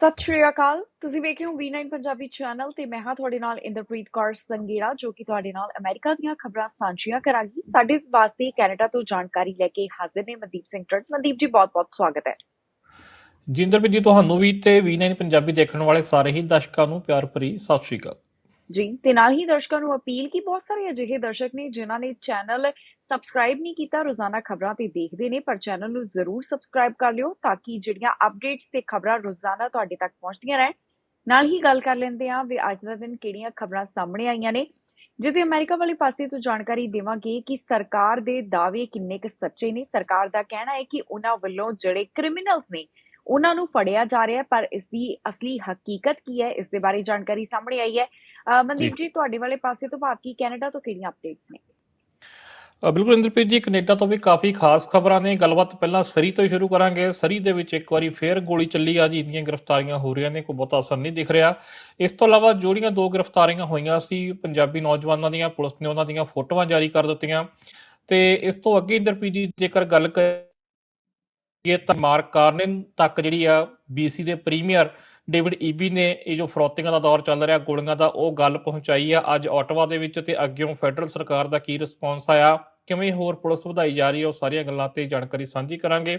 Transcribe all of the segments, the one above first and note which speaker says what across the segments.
Speaker 1: ਸਤਿ ਸ਼੍ਰੀ ਅਕਾਲ। ਤੁਸੀਂ ਵੇਖ ਰਹੇ ਹੋ V9 ਪੰਜਾਬੀ ਚੈਨਲ ਤੇ ਮੈਂ ਹਾਂ ਤੁਹਾਡੇ ਨਾਲ ਇੰਦਰਪ੍ਰੀਤ ਕੌਰ ਸੰਗੇੜਾ ਜੋ ਕਿ ਤੁਹਾਡੇ ਨਾਲ ਅਮਰੀਕਾ ਦੀਆਂ ਖਬਰਾਂ ਸਾਂਝੀਆਂ ਕਰਾਂਗੀ। ਸਾਡੇ ਵਾਸਤੇ ਕੈਨੇਡਾ ਤੋਂ ਜਾਣਕਾਰੀ ਲੈ ਕੇ ਹਾਜ਼ਰ ਨੇ ਮਨਦੀਪ ਸਿੰਘ ਟਰਟ। ਮਨਦੀਪ ਜੀ, ਬਹੁਤ-ਬਹੁਤ ਸਵਾਗਤ ਹੈ।
Speaker 2: ਜਿੰਦਰਪ੍ਰੀਤ ਜੀ, ਤੁਹਾਨੂੰ ਵੀ ਤੇ V9 ਪੰਜਾਬੀ ਦੇਖਣ ਵਾਲੇ ਸਾਰੇ ਹੀ ਦਰਸ਼ਕਾਂ ਨੂੰ ਪਿਆਰ ਭਰੀ ਸਤਿ ਸ਼੍ਰੀ ਅਕਾਲ।
Speaker 1: ਜੀ, ਤੇ ਨਾਲ ਹੀ ਦਰਸ਼ਕਾਂ ਨੂੰ ਅਪੀਲ ਕੀ ਬਹੁਤ ਸਾਰੇ ਅਜਿਹੇ ਦਰਸ਼ਕ ਨੇ ਜਿਨ੍ਹਾਂ ਨੇ ਚੈਨਲ ਸਬਸਕ੍ਰਾਈਬ ਨਹੀਂ ਕੀਤਾ, ਰੋਜ਼ਾਨਾ ਖਬਰਾਂ ਤੇ ਦੇਖਦੇ ਨੇ, ਪਰ ਚੈਨਲ ਨੂੰ ਜ਼ਰੂਰ ਸਬਸਕ੍ਰਾਈਬ ਕਰ ਲਿਓ ਤਾਂ ਕਿ ਜਿਹੜੀਆਂ ਅਪਡੇਟਸ ਤੇ ਖਬਰਾਂ ਰੋਜ਼ਾਨਾ ਤੁਹਾਡੇ ਤੱਕ ਪਹੁੰਚਦੀਆਂ ਰਹਿਣ। ਨਾਲ ਹੀ ਗੱਲ ਕਰ ਲੈਂਦੇ ਹਾਂ ਵੀ ਅੱਜ ਦਾ ਦਿਨ ਕਿਹੜੀਆਂ ਖਬਰਾਂ ਸਾਹਮਣੇ ਆਈਆਂ ਨੇ ਜਿੱਥੇ ਅਮਰੀਕਾ ਵਾਲੇ ਪਾਸੇ ਤੋਂ ਜਾਣਕਾਰੀ ਦੇਵਾਂਗੇ ਕਿ ਸਰਕਾਰ ਦੇ ਦਾਅਵੇ ਕਿੰਨੇ ਕੁ ਸੱਚੇ ਨੇ। ਸਰਕਾਰ ਦਾ ਕਹਿਣਾ ਹੈ ਕਿ ਉਹਨਾਂ ਵੱਲੋਂ ਜਿਹੜੇ ਕ੍ਰਿਮੀਨਲਸ ਨੇ, ਉਹਨਾਂ ਨੂੰ ਫੜਿਆ ਜਾ ਰਿਹਾ ਪਰ ਇਸ ਦੀ ਅਸਲੀ ਹਕੀਕਤ ਕੀ ਹੈ, ਇਸ ਦੇ ਬਾਰੇ ਜਾਣਕਾਰੀ ਸਾਹਮਣੇ ਆਈ ਹੈ। ਮਨਦੀਪ ਜੀ। ਤੁਹਾਡੇ ਵਾਲੇ ਪਾਸੇ ਤੋਂ ਬਾਕੀ ਕੈਨੇਡਾ ਤੋਂ ਕਿਹੜੀਆਂ ਅਪਡੇਟਸ ਨੇ?
Speaker 2: ਬਿਲਕੁਲ ਇੰਦਰਪ੍ਰੀਤ ਜੀ ਕੈਨੇਡਾ ਤੋਂ ਵੀ ਕਾਫੀ ਖਾਸ ਖਬਰਾਂ ਨੇ। ਗੱਲਬਾਤ ਪਹਿਲਾਂ ਸਰੀ ਤੋਂ ਹੀ ਸ਼ੁਰੂ ਕਰਾਂਗੇ। ਸਰੀ ਦੇ ਵਿੱਚ ਇੱਕ ਵਾਰੀ ਫੇਰ ਗੋਲੀ ਚੱਲੀ ਆ ਜੀ। ਇੰਨੀਆਂ ਗ੍ਰਿਫਤਾਰੀਆਂ ਹੋ ਰਹੀਆਂ ਨੇ ਕੋਈ ਬਹੁਤਾ ਅਸਰ ਨਹੀਂ ਦਿਖ ਰਿਹਾ। ਇਸ ਤੋਂ ਇਲਾਵਾ ਜਿਹੜੀਆਂ ਦੋ ਗ੍ਰਿਫਤਾਰੀਆਂ ਹੋਈਆਂ ਸੀ ਪੰਜਾਬੀ ਨੌਜਵਾਨਾਂ ਦੀਆਂ ਪੁਲਿਸ ਨੇ ਉਹਨਾਂ ਦੀਆਂ ਫੋਟੋਆਂ ਜਾਰੀ ਕਰ ਦਿੱਤੀਆਂ। ਤੇ ਇਸ ਤੋਂ ਅੱਗੇ ਇੰਦਰਪ੍ਰੀਤ ਜੀ ਜੇਕਰ ਗੱਲ ਕਰੀਏ ਤਾਂ ਮਾਰਕ ਕਾਰਨਨ ਤੱਕ ਜਿਹੜੀ ਆ ਬੀਸੀ ਦੇ ਪ੍ਰੀਮੀਅਰ ਡੇਵਿਡ ਈਬੀ ਨੇ ਇਹ ਜੋ ਫਰੋਤਿੰਗਾਂ ਦਾ ਦੌਰ ਚੱਲ ਰਿਹਾ, ਗੋਲੀਆਂ ਦਾ, ਉਹ ਗੱਲ ਪਹੁੰਚਾਈ ਆ। ਅੱਜ ਆਟਵਾ ਦੇ ਵਿੱਚ ਤੇ ਅੱਗਿਓਂ ਫੈਡਰਲ ਸਰਕਾਰ ਦਾ ਕੀ ਰਿਸਪੌਂਸ ਆਇਆ, ਕਿਵੇਂ ਹੋਰ ਪੁਲਿਸ ਵਧਾਈ ਜਾ ਰਹੀ ਹੈ ਉਹ ਸਾਰੀਆਂ ਗੱਲਾਂ ਤੇ ਜਾਣਕਾਰੀ ਸਾਂਝੀ ਕਰਾਂਗੇ।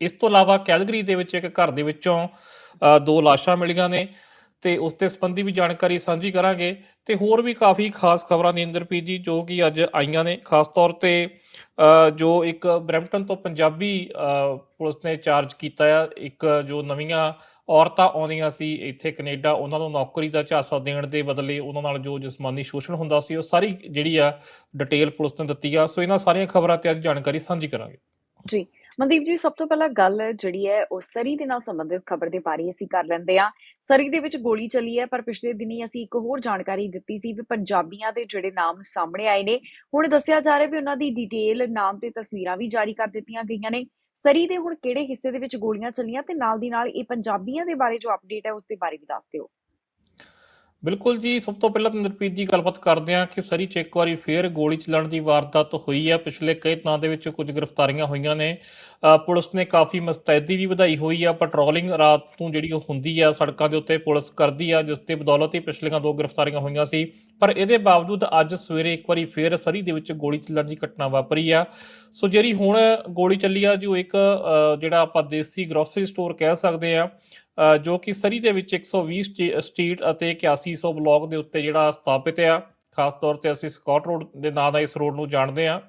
Speaker 2: ਇਸ ਤੋਂ ਇਲਾਵਾ ਕੈਲਗਰੀ ਦੇ ਵਿੱਚ ਇੱਕ ਘਰ ਦੇ ਵਿੱਚੋਂ ਦੋ ਲਾਸ਼ਾਂ ਮਿਲੀਆਂ ਨੇ ਤੇ ਉਸ ਤੇ ਸੰਬੰਧੀ ਵੀ ਜਾਣਕਾਰੀ ਸਾਂਝੀ ਕਰਾਂਗੇ। ਤੇ ਹੋਰ ਵੀ ਕਾਫੀ ਖਾਸ ਖਬਰਾਂ ਨੇ ਇੰਦਰਪ੍ਰੀਤ ਜੀ, ਜੋ ਕਿ ਅੱਜ ਆਈਆਂ ਨੇ। ਖਾਸ ਤੌਰ ਤੇ ਜੋ ਇੱਕ ਬਰੈਂਪਟਨ ਤੋਂ ਪੰਜਾਬੀ ਪੁਲਿਸ ਨੇ ਚਾਰਜ ਕੀਤਾ ਆ, ਇੱਕ ਜੋ ਨਵੀਆਂ ਔਰਤਾਂ ਆਉਂਦੀਆਂ ਸੀ, ਇੱਥੇ ਕੈਨੇਡਾ ਉਹਨਾਂ ਨੂੰ ਨੌਕਰੀ ਦਾ ਝਾਂਸਾ ਦੇਣ ਦੇ ਬਦਲੇ ਉਹਨਾਂ ਨਾਲ ਜੋ ਜਿਸਮਾਨੀ ਸ਼ੋਸ਼ਣ ਹੁੰਦਾ ਸੀ, ਉਹ ਸਾਰੀ ਜਿਹੜੀ ਆ ਡਿਟੇਲ ਪੁਲਿਸ ਨੇ ਦਿੱਤੀ ਆ। ਸੋ ਇਹਨਾਂ ਸਾਰੀਆਂ ਖਬਰਾਂ ਤੇ ਅੱਜ ਜਾਣਕਾਰੀ ਸਾਂਝੀ ਕਰਾਂਗੇ।
Speaker 1: ਜੀ, ਮਨਦੀਪ ਜੀ, ਸਭ ਤੋਂ ਪਹਿਲਾਂ ਗੱਲ ਜਿਹੜੀ ਹੈ, ਉਹ ਸਰੀ ਦੇ ਨਾਲ ਸੰਬੰਧਿਤ ਖਬਰ ਦੇ ਬਾਰੇ ਅਸੀਂ ਕਰ ਲੈਂਦੇ ਹਾਂ। ਸਰੀ ਦੇ ਵਿੱਚ ਗੋਲੀ ਚੱਲੀ ਹੈ, ਪਰ ਪਿਛਲੇ ਦਿਨੀ ਅਸੀਂ ਇੱਕ ਹੋਰ ਜਾਣਕਾਰੀ ਦਿੱਤੀ ਸੀ ਵੀ ਪੰਜਾਬੀਆਂ ਦੇ ਜਿਹੜੇ ਨਾਮ ਸਾਹਮਣੇ ਆਏ ਨੇ। ਹੁਣ ਦੱਸਿਆ ਜਾ ਰਿਹਾ ਵੀ ਉਹਨਾਂ ਦੀ ਡਿਟੇਲ ਨਾਮ ਤੇ ਤਸਵੀਰਾਂ ਵੀ ਜਾਰੀ ਕਰ ਦਿੱਤੀਆਂ ਗਈਆਂ ਨੇ। ਸਰੀ ਦੇ ਹੁਣ ਕਿਹੜੇ ਹਿੱਸੇ ਦੇ ਵਿੱਚ ਗੋਲੀਆਂ ਚੱਲੀਆਂ ਤੇ ਨਾਲ ਦੀ ਨਾਲ ਇਹ ਪੰਜਾਬੀਆਂ ਦੇ ਬਾਰੇ ਜੋ ਅਪਡੇਟ ਹੈ, ਉਸ ਦੇ ਬਾਰੇ ਵੀ ਦੱਸ ਦਿਓ।
Speaker 2: ਬਿਲਕੁਲ ਜੀ, ਸਭ ਤੋਂ ਪਹਿਲਾਂ ਤਾਂ ਨਿਰਪੀਤ ਜੀ ਗੱਲਬਾਤ ਕਰਦੇ ਹਾਂ ਕਿ ਸਰੀ ਚ ਇੱਕ ਵਾਰੀ ਫੇਰ ਗੋਲੀ ਚੱਲਣ ਦੀ ਵਾਰਦਾਤ ਹੋਈ ਹੈ ਪਿਛਲੇ ਕਈ ਥਾਂ ਦੇ ਵਿੱਚ ਕੁਝ ਗ੍ਰਿਫਤਾਰੀਆਂ ਹੋਈਆਂ ਨੇ। ਪੁਲਿਸ ਨੇ ਕਾਫੀ ਮਸਤੈਦੀ ਵੀ ਵਧਾਈ ਹੋਈ ਆ। ਪੈਟਰੋਲਿੰਗ ਰਾਤ ਨੂੰ ਜਿਹੜੀ ਉਹ ਹੁੰਦੀ ਆ, ਸੜਕਾਂ ਦੇ ਉੱਤੇ ਪੁਲਿਸ ਕਰਦੀ ਆ, ਜਿਸ ਤੇ ਬਦੌਲਤ ਹੀ ਪਿਛਲੀਆਂ ਦੋ ਗ੍ਰਿਫਤਾਰੀਆਂ ਹੋਈਆਂ ਸੀ। ਪਰ ਇਹਦੇ ਬਾਵਜੂਦ ਅੱਜ ਸਵੇਰੇ ਇੱਕ ਵਾਰੀ ਫੇਰ ਸਰੀ ਦੇ ਵਿੱਚ ਗੋਲੀ ਚੱਲਣ ਦੀ ਘਟਨਾ ਵਾਪਰੀ ਆ। ਸੋ ਜਿਹੜੀ ਹੁਣ ਗੋਲੀ ਚੱਲੀ ਆ, ਜੋ ਇੱਕ ਜਿਹੜਾ ਆਪਾਂ ਦੇਸੀ ਗਰੋਸਰੀ ਸਟੋਰ ਕਹਿ ਸਕਦੇ ਆ ਜੋ ਕਿ ਸਰੀ ਦੇ ਵਿੱਚ 120 ਸਟਰੀ- ਸਟਰੀਟ ਅਤੇ 8100 ਬਲਾਕ ਦੇ ਉੱਤੇ ਜਿਹੜਾ ਸਥਾਪਿਤ ਆ, ਖਾਸ ਤੌਰ ਤੇ ਅਸੀਂ ਸਕਾਟ ਰੋਡ ਦੇ ਨਾਂ ਦਾ ਇਸ ਰੋਡ ਨੂੰ ਜਾਣਦੇ ਆ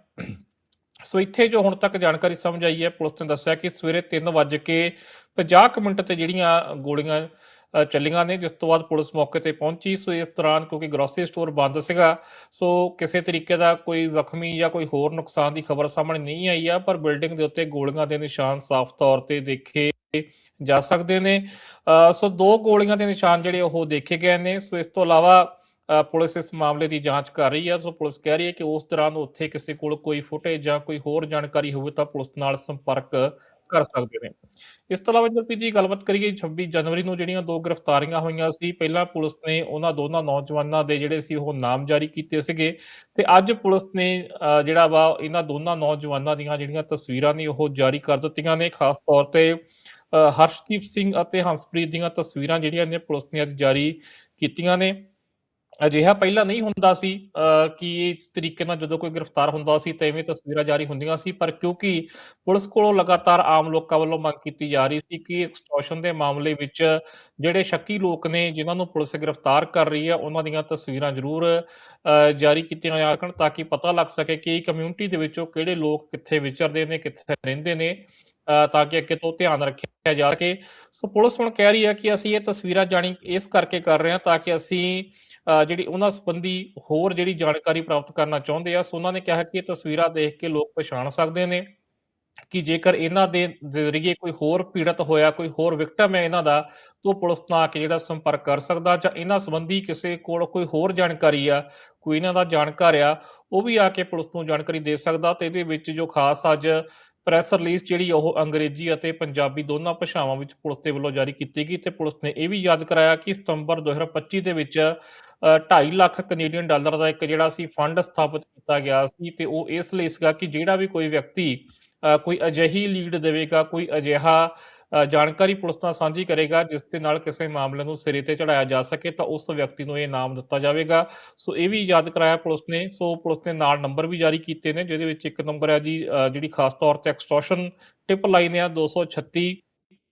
Speaker 2: ਸੋ ਇੱਥੇ ਜੋ ਹੁਣ ਤੱਕ ਜਾਣਕਾਰੀ ਸਮਝ ਆਈ ਹੈ, ਪੁਲਿਸ ਨੇ ਦੱਸਿਆ ਕਿ ਸਵੇਰੇ 3:50 ਕੁ ਮਿੰਟ ਤੇ ਜਿਹੜੀਆਂ ਗੋਲੀਆਂ ਚੱਲੀਆਂ ਨੇ ਜਿਸ ਤੋਂ ਬਾਅਦ ਪੁਲਿਸ ਮੌਕੇ ਤੇ ਪਹੁੰਚੀ। ਸੋ ਇਸ ਦੌਰਾਨ ਕਿਉਂਕਿ ਗਰੋਸਰੀ ਸਟੋਰ ਬੰਦ ਸੀਗਾ ਸੋ ਕਿਸੇ ਤਰੀਕੇ ਦਾ ਕੋਈ ਜ਼ਖਮੀ ਜਾਂ ਕੋਈ ਹੋਰ ਨੁਕਸਾਨ ਦੀ ਖਬਰ ਸਾਹਮਣੇ ਨਹੀਂ ਆਈ ਆ ਪਰ ਬਿਲਡਿੰਗ ਦੇ ਉੱਤੇ ਗੋਲੀਆਂ ਦੇ ਨਿਸ਼ਾਨ ਸਾਫ਼ ਤੌਰ ਤੇ ਦੇਖੇ ਜਾ ਸਕਦੇ ਨੇ। ਅ, ਸੋ ਦੋ ਗੋਲੀਆਂ ਦੇ ਨਿਸ਼ਾਨ ਜਿਹੜੇ ਉਹ ਦੇਖੇ ਗਏ ਨੇ। ਸੋ ਇਸ ਤੋਂ ਇਲਾਵਾ ਅ, ਪੁਲਿਸ ਇਸ ਮਾਮਲੇ ਦੀ ਜਾਂਚ ਕਰ ਰਹੀ ਹੈ ਸੋ ਪੁਲਿਸ ਕਹਿ ਰਹੀ ਹੈ ਕਿ ਉਸ ਦੌਰਾਨ ਉੱਥੇ ਕਿਸੇ ਕੋਲ ਕੋਈ ਫੁਟੇਜ ਜਾਂ ਕੋਈ ਹੋਰ ਜਾਣਕਾਰੀ ਹੋਵੇ ਤਾਂ ਪੁਲਿਸ ਨਾਲ ਸੰਪਰਕ ਕਰ ਸਕਦੇ ਨੇ। ਇਸ ਤੋਂ ਇਲਾਵਾ ਜਰਪੀ ਜੀ ਗੱਲਬਾਤ ਕਰੀਏ 26 ਜਨਵਰੀ ਨੂੰ ਜਿਹੜੀਆਂ ਦੋ ਗ੍ਰਿਫਤਾਰੀਆਂ ਹੋਈਆਂ ਸੀ ਪਹਿਲਾਂ ਪੁਲਿਸ ਨੇ ਉਹਨਾਂ ਦੋਨਾਂ ਨੌਜਵਾਨਾਂ ਦੇ ਜਿਹੜੇ ਸੀ ਉਹ ਨਾਮ ਜਾਰੀ ਕੀਤੇ ਸੀਗੇ ਤੇ ਅੱਜ ਪੁਲਿਸ ਨੇ ਅ, ਜਿਹੜਾ ਵਾ ਇਹਨਾਂ ਦੋਨਾਂ ਨੌਜਵਾਨਾਂ ਦੀਆਂ ਜਿਹੜੀਆਂ ਤਸਵੀਰਾਂ ਨੇ ਉਹ ਜਾਰੀ ਕਰ ਦਿੱਤੀਆਂ ਨੇ। ਖਾਸ ਤੌਰ ਤੇ ਅ, ਹਰਸ਼ਦੀਪ ਸਿੰਘ ਅਤੇ ਹੰਸਪ੍ਰੀਤ ਦੀਆਂ ਤਸਵੀਰਾਂ ਜਿਹੜੀਆਂ ਨੇ ਪੁਲਿਸ ਨੇ ਅੱਜ ਜਾਰੀ ਕੀਤੀਆਂ ਨੇ। ਅਜਿਹਾ ਪਹਿਲਾਂ ਨਹੀਂ ਹੁੰਦਾ ਸੀ ਕਿ ਇਸ ਤਰੀਕੇ ਨਾਲ ਜਦੋਂ ਕੋਈ ਗ੍ਰਿਫਤਾਰ ਹੁੰਦਾ ਸੀ ਤਾਂ ਇਵੇਂ ਤਸਵੀਰਾਂ ਜਾਰੀ ਹੁੰਦੀਆਂ ਸੀ, ਪਰ ਕਿਉਂਕਿ ਪੁਲਿਸ ਕੋਲੋਂ ਲਗਾਤਾਰ ਆਮ ਲੋਕਾਂ ਵੱਲੋਂ ਮੰਗ ਕੀਤੀ ਜਾ ਰਹੀ ਸੀ ਕਿ ਐਕਸਟੋਰਸ਼ਨ ਦੇ ਮਾਮਲੇ ਵਿੱਚ ਜਿਹੜੇ ਸ਼ੱਕੀ ਲੋਕ ਨੇ ਜਿਨ੍ਹਾਂ ਨੂੰ ਪੁਲਿਸ ਗ੍ਰਿਫਤਾਰ ਕਰ ਰਹੀ ਹੈ, ਉਹਨਾਂ ਦੀਆਂ ਤਸਵੀਰਾਂ ਜ਼ਰੂਰ ਜਾਰੀ ਕੀਤੀਆਂ ਜਾ ਸਕਣ ਤਾਂ ਕਿ ਪਤਾ ਲੱਗ ਸਕੇ ਕਿ ਕਮਿਊਨਿਟੀ ਦੇ ਵਿੱਚੋਂ ਕਿਹੜੇ ਲੋਕ ਕਿੱਥੇ ਵਿਚਰਦੇ ਨੇ, ਕਿੱਥੇ ਰਹਿੰਦੇ ਨੇ ਤਾਂ ਕਿ ਅੱਗੇ ਤੋਂ ਧਿਆਨ ਰੱਖਿਆ ਜਾ ਸਕੇ। ਸੋ ਪੁਲਿਸ ਹੁਣ ਕਹਿ ਰਹੀ ਹੈ ਕਿ ਅਸੀਂ ਇਹ ਤਸਵੀਰਾਂ ਜਾਣੀ, ਇਸ ਕਰਕੇ ਕਰ ਰਹੇ ਹਾਂ ਤਾਂ ਕਿ ਅਸੀਂ ਜਿਹੜੀ ਉਹਨਾਂ ਸੰਬੰਧੀ ਹੋਰ ਜਿਹੜੀ ਜਾਣਕਾਰੀ ਪ੍ਰਾਪਤ ਕਰਨਾ ਚਾਹੁੰਦੇ ਆ, ਸੋ ਉਹਨਾਂ ਨੇ ਕਿਹਾ ਕਿ ਇਹ ਤਸਵੀਰਾਂ ਦੇਖ ਕੇ ਲੋਕ ਪਛਾਣ ਸਕਦੇ ਨੇ ਕਿ ਜੇਕਰ ਇਹਨਾਂ ਦੇ ਜ਼ਰੀਏ ਕੋਈ ਹੋਰ ਪੀੜਤ ਹੋਇਆ, ਕੋਈ ਹੋਰ ਵਿਕਟਮ ਹੈ ਇਹਨਾਂ ਦਾ, ਤਾਂ ਉਹ ਪੁਲਿਸ ਨਾਲ ਆ ਕੇ ਜਿਹੜਾ ਸੰਪਰਕ ਕਰ ਸਕਦਾ ਜਾਂ ਇਹਨਾਂ ਸੰਬੰਧੀ ਕਿਸੇ ਕੋਲ ਕੋਈ ਹੋਰ ਜਾਣਕਾਰੀ ਆ, ਕੋਈ ਇਹਨਾਂ ਦਾ ਜਾਣਕਾਰ ਆ, ਉਹ ਵੀ ਆ ਕੇ ਪੁਲਿਸ ਨੂੰ ਜਾਣਕਾਰੀ ਦੇ ਸਕਦਾ ਤੇ ਇਹਦੇ ਵਿੱਚ ਜੋ ਖਾਸ ਅੱਜ ਪ੍ਰੈਸ ਰਿਲੀਜ਼ ਜਿਹੜੀ ਉਹ ਅੰਗਰੇਜ਼ੀ ਅਤੇ ਪੰਜਾਬੀ ਦੋਨਾਂ ਭਾਸ਼ਾਵਾਂ ਵਿੱਚ ਪੁਲਿਸ ਦੇ ਵੱਲੋਂ ਜਾਰੀ ਕੀਤੀ ਗਈ ਤੇ ਪੁਲਿਸ ਨੇ ਇਹ ਵੀ ਯਾਦ ਕਰਾਇਆ ਕਿ ਸਤੰਬਰ 2025 ਦੇ ਵਿੱਚ 2.5 ਲੱਖ ਕੈਨੇਡੀਅਨ ਡਾਲਰ ਦਾ ਇੱਕ ਜਿਹੜਾ ਸੀ ਫੰਡ ਸਥਾਪਿਤ ਕੀਤਾ ਗਿਆ ਸੀ ਤੇ ਉਹ ਇਸ ਲਈ ਸੀਗਾ ਕਿ ਜਿਹੜਾ ਵੀ ਕੋਈ ਵਿਅਕਤੀ ਕੋਈ ਅਜਿਹੀ ਲੀਡ ਦੇਵੇਗਾ, ਕੋਈ ਅਜਿਹਾ ਜਾਣਕਾਰੀ ਪੁਲਿਸ ਨਾਲ ਸਾਂਝੀ ਕਰੇਗਾ ਜਿਸ ਦੇ ਨਾਲ ਕਿਸੇ ਮਾਮਲੇ ਨੂੰ ਸਿਰੇ ਤੇ ਚੜਾਇਆ ਜਾ ਸਕੇ ਤਾਂ ਉਸ ਵਿਅਕਤੀ ਨੂੰ ਇਹ ਇਨਾਮ ਦਿੱਤਾ ਜਾਵੇਗਾ। ਸੋ ਇਹ ਵੀ ਯਾਦ ਕਰਾਇਆ ਪੁਲਿਸ ਨੇ। ਸੋ ਪੁਲਿਸ ਨੇ ਨਾਲ ਨੰਬਰ ਵੀ ਜਾਰੀ ਕੀਤੇ ਨੇ, ਜਿਹਦੇ ਵਿੱਚ ਇੱਕ ਨੰਬਰ ਹੈ ਜੀ ਜਿਹੜੀ ਖਾਸ ਤੌਰ ਤੇ ਐਕਸਟੋਰਸ਼ਨ ਟਿਪ ਲਾਈਨ ਆ 236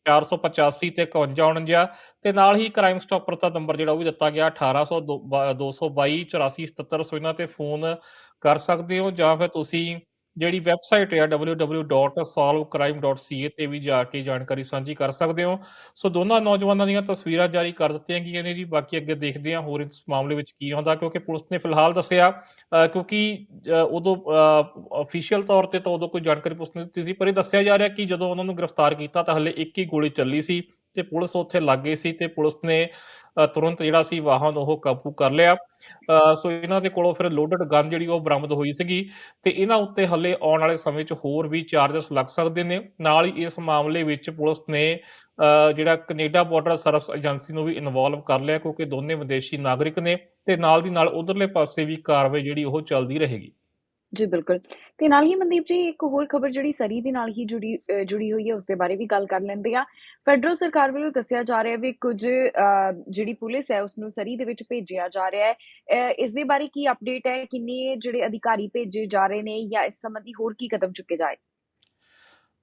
Speaker 2: 485 ਤੇ 5149 ਤੇ ਨਾਲ ਹੀ ਕ੍ਰਾਈਮ ਸਟਾਪਰ ਦਾ ਨੰਬਰ ਜਿਹੜਾ ਉਹ ਵੀ ਦਿੱਤਾ ਗਿਆ 1800 222 84 77 ਸੋ ਇਹਨਾਂ ਤੇ ਫੋਨ ਕਰ ਸਕਦੇ ਹੋ ਜਾਂ ਫਿਰ ਤੁਸੀਂ ਜਿਹੜੀ ਵੈਬਸਾਈਟ ਹੈ www.solvecrime.ca ਤੇ ਵੀ ਜਾ ਕੇ ਜਾਣਕਾਰੀ ਸਾਂਝੀ ਕਰ ਸਕਦੇ ਹੋ। ਸੋ ਦੋਨਾਂ ਨੌਜਵਾਨਾਂ ਦੀਆਂ ਤਸਵੀਰਾਂ ਜਾਰੀ ਕਰ ਦਿੱਤੀਆਂ ਗਈਆਂ ਨੇ ਜੀ। ਬਾਕੀ ਅੱਗੇ ਦੇਖਦੇ ਹਾਂ ਹੋਰ ਇਸ ਮਾਮਲੇ ਵਿੱਚ ਕੀ ਆਉਂਦਾ ਕਿਉਂਕਿ ਪੁਲਿਸ ਨੇ ਫਿਲਹਾਲ ਦੱਸਿਆ ਕਿਉਂਕਿ ਉਦੋਂ ਅਫੀਸ਼ੀਅਲ ਤੌਰ ਤੇ ਤਾਂ ਉਦੋਂ ਕੋਈ ਜਾਣਕਾਰੀ ਪੁਲਿਸ ਨੇ ਦਿੱਤੀ ਸੀ, ਪਰ ਇਹ ਦੱਸਿਆ ਜਾ ਰਿਹਾ ਕਿ ਜਦੋਂ ਉਹਨਾਂ ਨੂੰ ਗ੍ਰਿਫਤਾਰ ਕੀਤਾ ਤਾਂ ਹਲੇ ਇੱਕ ਹੀ ਗੋਲੀ ਚੱਲੀ ਸੀ। ਤੇ ਪੁਲਿਸ ਉੱਥੇ ਲੱਗ ਗਈ ਸੀ ਤੇ ਪੁਲਿਸ ਨੇ ਤੁਰੰਤ ਜਿਹੜਾ ਸੀ ਵਾਹਨ ਉਹ ਕਾਬੂ ਕਰ ਲਿਆ। ਸੋ ਇਹਨਾਂ ਦੇ ਕੋਲੋਂ ਫਿਰ ਲੋਡਡ ਗਨ ਜਿਹੜੀ ਉਹ ਬਰਾਮਦ ਹੋਈ ਸੀਗੀ ਤੇ ਇਹਨਾਂ ਉੱਤੇ ਹੱਲੇ ਆਉਣ ਵਾਲੇ ਸਮੇਂ 'ਚ ਹੋਰ ਵੀ ਚਾਰजेस ਲੱਗ ਸਕਦੇ ਨੇ। ਨਾਲ ਹੀ ਇਸ ਮਾਮਲੇ ਵਿੱਚ ਪੁਲਿਸ ਨੇ ਜਿਹੜਾ ਕੈਨੇਡਾ ਬਾਰਡਰ ਸਰਵਿਸ ਏਜੰਸੀ ਨੂੰ ਵੀ ਇਨਵੋਲਵ ਕਰ ਲਿਆ ਕਿਉਂਕਿ ਦੋਨੇ ਵਿਦੇਸ਼ੀ ਨਾਗਰਿਕ ਨੇ ਤੇ ਨਾਲ ਦੀ ਨਾਲ ਉਧਰਲੇ ਪਾਸੇ ਵੀ ਕਾਰਵਾਈ ਜਿਹੜੀ ਉਹ ਚੱਲਦੀ ਰਹੇਗੀ।
Speaker 1: ਜੀ ਬਿਲਕੁਲ। ਤੇ ਨਾਲ ਹੀ ਮਨਦੀਪ ਜੀ ਇੱਕ ਹੋਰ ਖਬਰ ਜਿਹੜੀ ਸਰੀ ਦੇ ਨਾਲ ਹੀ ਜੁੜੀ ਅ, ਜੁੜੀ ਹੋਈ ਹੈ ਉਸ ਦੇ ਬਾਰੇ ਵੀ ਗੱਲ ਕਰ ਲੈਂਦੇ ਆ ਫੈਡਰਲ ਸਰਕਾਰ ਵੱਲੋਂ ਦੱਸਿਆ ਜਾ ਰਿਹਾ ਵੀ ਕੁਝ ਅ, ਜਿਹੜੀ ਪੁਲਿਸ ਹੈ ਉਸ ਨੂੰ ਸਰੀ ਦੇ ਵਿੱਚ ਭੇਜਿਆ ਜਾ ਰਿਹਾ ਹੈ। ਅ, ਇਸ ਦੇ ਬਾਰੇ ਕੀ ਅਪਡੇਟ ਹੈ? ਕਿੰਨੇ ਜਿਹੜੇ ਅਧਿਕਾਰੀ ਭੇਜੇ ਜਾ ਰਹੇ ਨੇ ਜਾਂ ਇਸ ਸੰਬੰਧੀ ਹੋਰ ਕੀ ਕਦਮ ਚੁੱਕੇ ਜਾਏ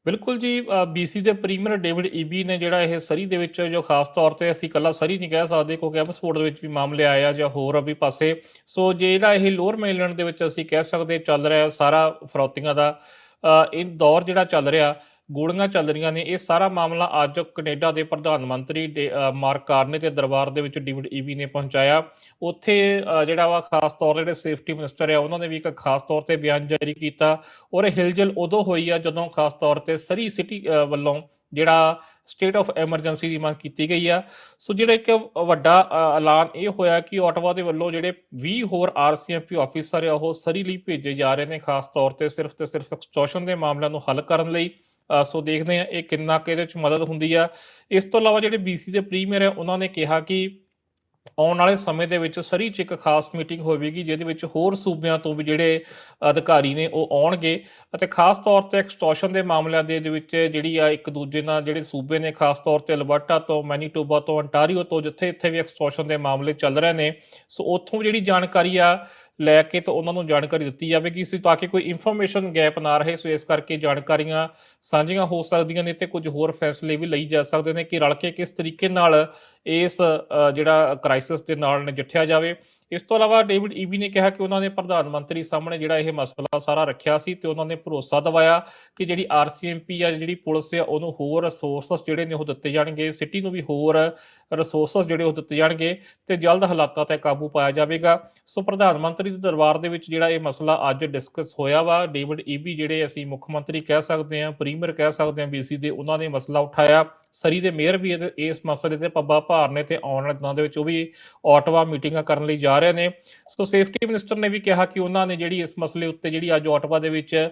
Speaker 2: ਬਿਲਕੁਲ ਜੀ ਬੀਸੀ ਦੇ ਪ੍ਰੀਮੀਅਰ ਡੇਵਿਡ ਈਬੀ ਨੇ ਜਿਹੜਾ ਇਹ ਸਰੀ ਦੇ ਵਿੱਚ ਜੋ ਖਾਸ ਤੌਰ ਤੇ ਅਸੀਂ ਕੱਲਾ ਸਰੀ ਨਹੀਂ ਕਹਿ ਸਕਦੇ ਕਿਉਂਕਿ ਐਮਸਪੋਰਟ ਦੇ ਵਿੱਚ ਵੀ ਮਾਮਲੇ ਆਏ ਆ ਜਾਂ ਹੋਰ ਅਭੀ ਪਾਸੇ। ਸੋ ਜਿਹੜਾ ਇਹ ਲੋਅਰ ਮੇਨਲੈਂਡ ਦੇ ਵਿੱਚ ਅਸੀਂ ਕਹਿ ਸਕਦੇ ਚੱਲ ਰਿਹਾ ਸਾਰਾ ਫਰੌਤੀਆਂ ਦਾ ਇਹ ਦੌਰ ਜਿਹੜਾ ਚੱਲ ਰਿਹਾ ਗੋਲੀਆਂ ਚੱਲ ਰਹੀਆਂ ਨੇ। ਇਹ ਸਾਰਾ ਮਾਮਲਾ ਅੱਜ ਕੈਨੇਡਾ ਦੇ ਪ੍ਰਧਾਨ ਮੰਤਰੀ ਡੇ- ਅ, ਮਾਰਕ ਕਾਰਨੇ ਦੇ ਦਰਬਾਰ ਦੇ ਵਿੱਚ ਡੇਵਿਡ ਈਬੀ ਨੇ ਪਹੁੰਚਾਇਆ। ਉੱਥੇ ਜਿਹੜਾ ਵਾ ਖਾਸ ਤੌਰ ਜਿਹੜੇ ਸੇਫਟੀ ਮਿਨਿਸਟਰ ਆ ਉਹਨਾਂ ਨੇ ਵੀ ਇੱਕ ਖਾਸ ਤੌਰ ਤੇ ਬਿਆਨ ਜਾਰੀ ਕੀਤਾ। ਔਰ ਇਹ ਹਿਲਜੁਲ ਉਦੋਂ ਹੋਈ ਆ ਜਦੋਂ ਖਾਸ ਤੌਰ ਤੇ ਸਰੀ ਸਿਟੀ ਵੱਲੋਂ ਜਿਹੜਾ ਸਟੇਟ ਆਫ ਐਮਰਜੈਂਸੀ ਦੀ ਮੰਗ ਕੀਤੀ ਗਈ ਆ। ਸੋ ਜਿਹੜਾ ਇੱਕ ਵੱਡਾ ਐਲਾਨ ਇਹ ਹੋਇਆ ਕਿ ਆਟਵਾ ਦੇ ਵੱਲੋਂ ਜਿਹੜੇ 20 ਹੋਰ ਆਰਸੀਐਮਪੀ ਆਫੀਸਰ ਆ ਉਹ ਸਰੀ ਲਈ ਭੇਜੇ ਜਾ ਰਹੇ ਨੇ ਖਾਸ ਤੌਰ ਤੇ ਸਿਰਫ ਤੇ ਸਿਰਫ ਐਕਸਟੋਰਸ਼ਨ ਦੇ ਮਾਮਲਿਆਂ ਨੂੰ ਹੱਲ ਕਰਨ ਲਈ। ਸੋ ਦੇਖਦੇ ਆ ਇਹ ਕਿੰਨਾ ਕੁ ਇਹਦੇ ਵਿੱਚ ਮਦਦ ਹੁੰਦੀ ਆ। ਇਸ ਤੋਂ ਇਲਾਵਾ ਜਿਹੜੇ ਬੀਸੀ ਦੇ ਪ੍ਰੀਮੀਅਰ ਆ, ਉਹਨਾਂ ਨੇ ਕਿਹਾ ਕਿ ਆਉਣ ਵਾਲੇ ਸਮੇਂ ਦੇ ਵਿੱਚ ਸਰੀ 'ਚ ਇੱਕ ਖਾਸ ਮੀਟਿੰਗ ਹੋਵੇਗੀ, ਜਿਹਦੇ ਵਿੱਚ ਹੋਰ ਸੂਬਿਆਂ ਤੋਂ ਵੀ ਜਿਹੜੇ ਅਧਿਕਾਰੀ ਨੇ ਉਹ ਆਉਣਗੇ ਅਤੇ ਖਾਸ ਤੌਰ ਤੇ ਐਕਸਟੋਰਸ਼ਨ ਦੇ ਮਾਮਲਿਆਂ ਦੇ ਵਿੱਚ ਜਿਹੜੀ ਆ ਇੱਕ ਦੂਜੇ ਨਾਲ ਜਿਹੜੇ ਸੂਬੇ ਨੇ, ਖਾਸ ਤੌਰ ਤੇ ਅਲਬਰਟਾ ਤੋਂ, ਮੈਨੀਟੋਬਾ ਤੋਂ ਅੰਟਾਰੀਓ ਤੋਂ ਜਿੱਥੇ ਇੱਥੇ ਵੀ ਐਕਸਟੋਰਸ਼ਨ ਦੇ ਮਾਮਲੇ ਚੱਲ ਰਹੇ ਨੇ। ਸੋ ਉੱਥੋਂ ਜਿਹੜੀ ਜਾਣਕਾਰੀ ਆ ਲੈ ਕੇ ਤਾਂ ਉਹਨਾਂ ਨੂੰ ਜਾਣਕਾਰੀ ਦਿੱਤੀ ਜਾਵੇਗੀ ਸੀ ਤਾਂ ਕਿ ਕੋਈ ਇਨਫੋਰਮੇਸ਼ਨ ਗੈਪ ਨਾ ਰਹੇ। ਸੋ ਇਸ ਕਰਕੇ ਜਾਣਕਾਰੀਆਂ ਸਾਂਝੀਆਂ ਹੋ ਸਕਦੀਆਂ ਨੇ ਤੇ ਕੁਝ ਹੋਰ ਫੈਸਲੇ ਵੀ ਲਈ ਜਾ ਸਕਦੇ ਨੇ ਕਿ ਰਲ ਕੇ ਕਿਸ ਤਰੀਕੇ ਨਾਲ ਇਸ ਜਿਹੜਾ ਕ੍ਰਾਈਸਿਸ ਦੇ ਨਾਲ ਨਜਿੱਠਿਆ ਜਾਵੇ। ਇਸ ਤੋਂ ਇਲਾਵਾ ਡੇਵਿਡ ਈਬੀ ਨੇ ਕਿਹਾ ਕਿ ਉਹਨਾਂ ਨੇ ਪ੍ਰਧਾਨ ਮੰਤਰੀ ਸਾਹਮਣੇ ਜਿਹੜਾ ਇਹ ਮਸਲਾ ਸਾਰਾ ਰੱਖਿਆ ਸੀ ਤੇ ਉਹਨਾਂ ਨੇ ਭਰੋਸਾ ਦਿਵਾਇਆ ਕਿ ਜਿਹੜੀ ਆਰਸੀਐਮਪੀ ਆ, ਜਿਹੜੀ ਪੁਲਿਸ ਆ, ਉਹਨੂੰ ਹੋਰ ਰਿਸੋਰਸਸ ਜਿਹੜੇ ਨੇ ਉਹ ਦਿੱਤੇ ਜਾਣਗੇ ਸਿਟੀ ਨੂੰ ਵੀ ਹੋਰ ਰਿਸੋਰਸਸ ਜਿਹੜੇ ਉਹ ਦਿੱਤੇ ਜਾਣਗੇ ਤੇ ਜਲਦ ਹਾਲਾਤਾਂ ਤੇ ਕਾਬੂ ਪਾਇਆ ਜਾਵੇਗਾ। ਸੋ ਪ੍ਰਧਾਨ ਮੰਤਰੀ ਦੇ ਦਰਬਾਰ ਦੇ ਵਿੱਚ ਜਿਹੜਾ ਇਹ ਮਸਲਾ ਅੱਜ ਡਿਸਕਸ ਹੋਇਆ ਵਾ, ਡੇਵਿਡ ਈਬੀ ਜਿਹੜੇ ਅਸੀਂ ਮੁੱਖ ਮੰਤਰੀ ਕਹਿ ਸਕਦੇ ਹਾਂ ਪ੍ਰੀਮੀਅਰ ਕਹਿ ਸਕਦੇ ਹਾਂ, ਬੀਸੀ ਦੇ, ਉਹਨਾਂ ਨੇ ਮਸਲਾ ਉਠਾਇਆ। ਸਰੀ ਦੇ ਮੇਅਰ ਵੀ ਇਹਦੇ- ਇਸ ਮਸਲੇ ਤੇ ਪੱਬਾ ਭਾਰ ਨੇ ਤੇ ਆਉਣ ਵਾਲੇ ਦਿਨਾਂ ਦੇ ਵਿੱਚ ਉਹ ਵੀ ਆਟਵਾ ਮੀਟਿੰਗਾਂ ਕਰਨ ਲਈ ਜਾ ਰਹੇ ਨੇ। ਸੋ ਸੇਫਟੀ ਮਿਨਿਸਟਰ ਨੇ ਵੀ ਕਿਹਾ ਕਿ ਉਹਨਾਂ ਨੇ ਜਿਹੜੀ ਇਸ ਮਸਲੇ ਉੱਤੇ ਜਿਹੜੀ ਅੱਜ ਆਟਵਾ ਦੇ ਵਿੱਚ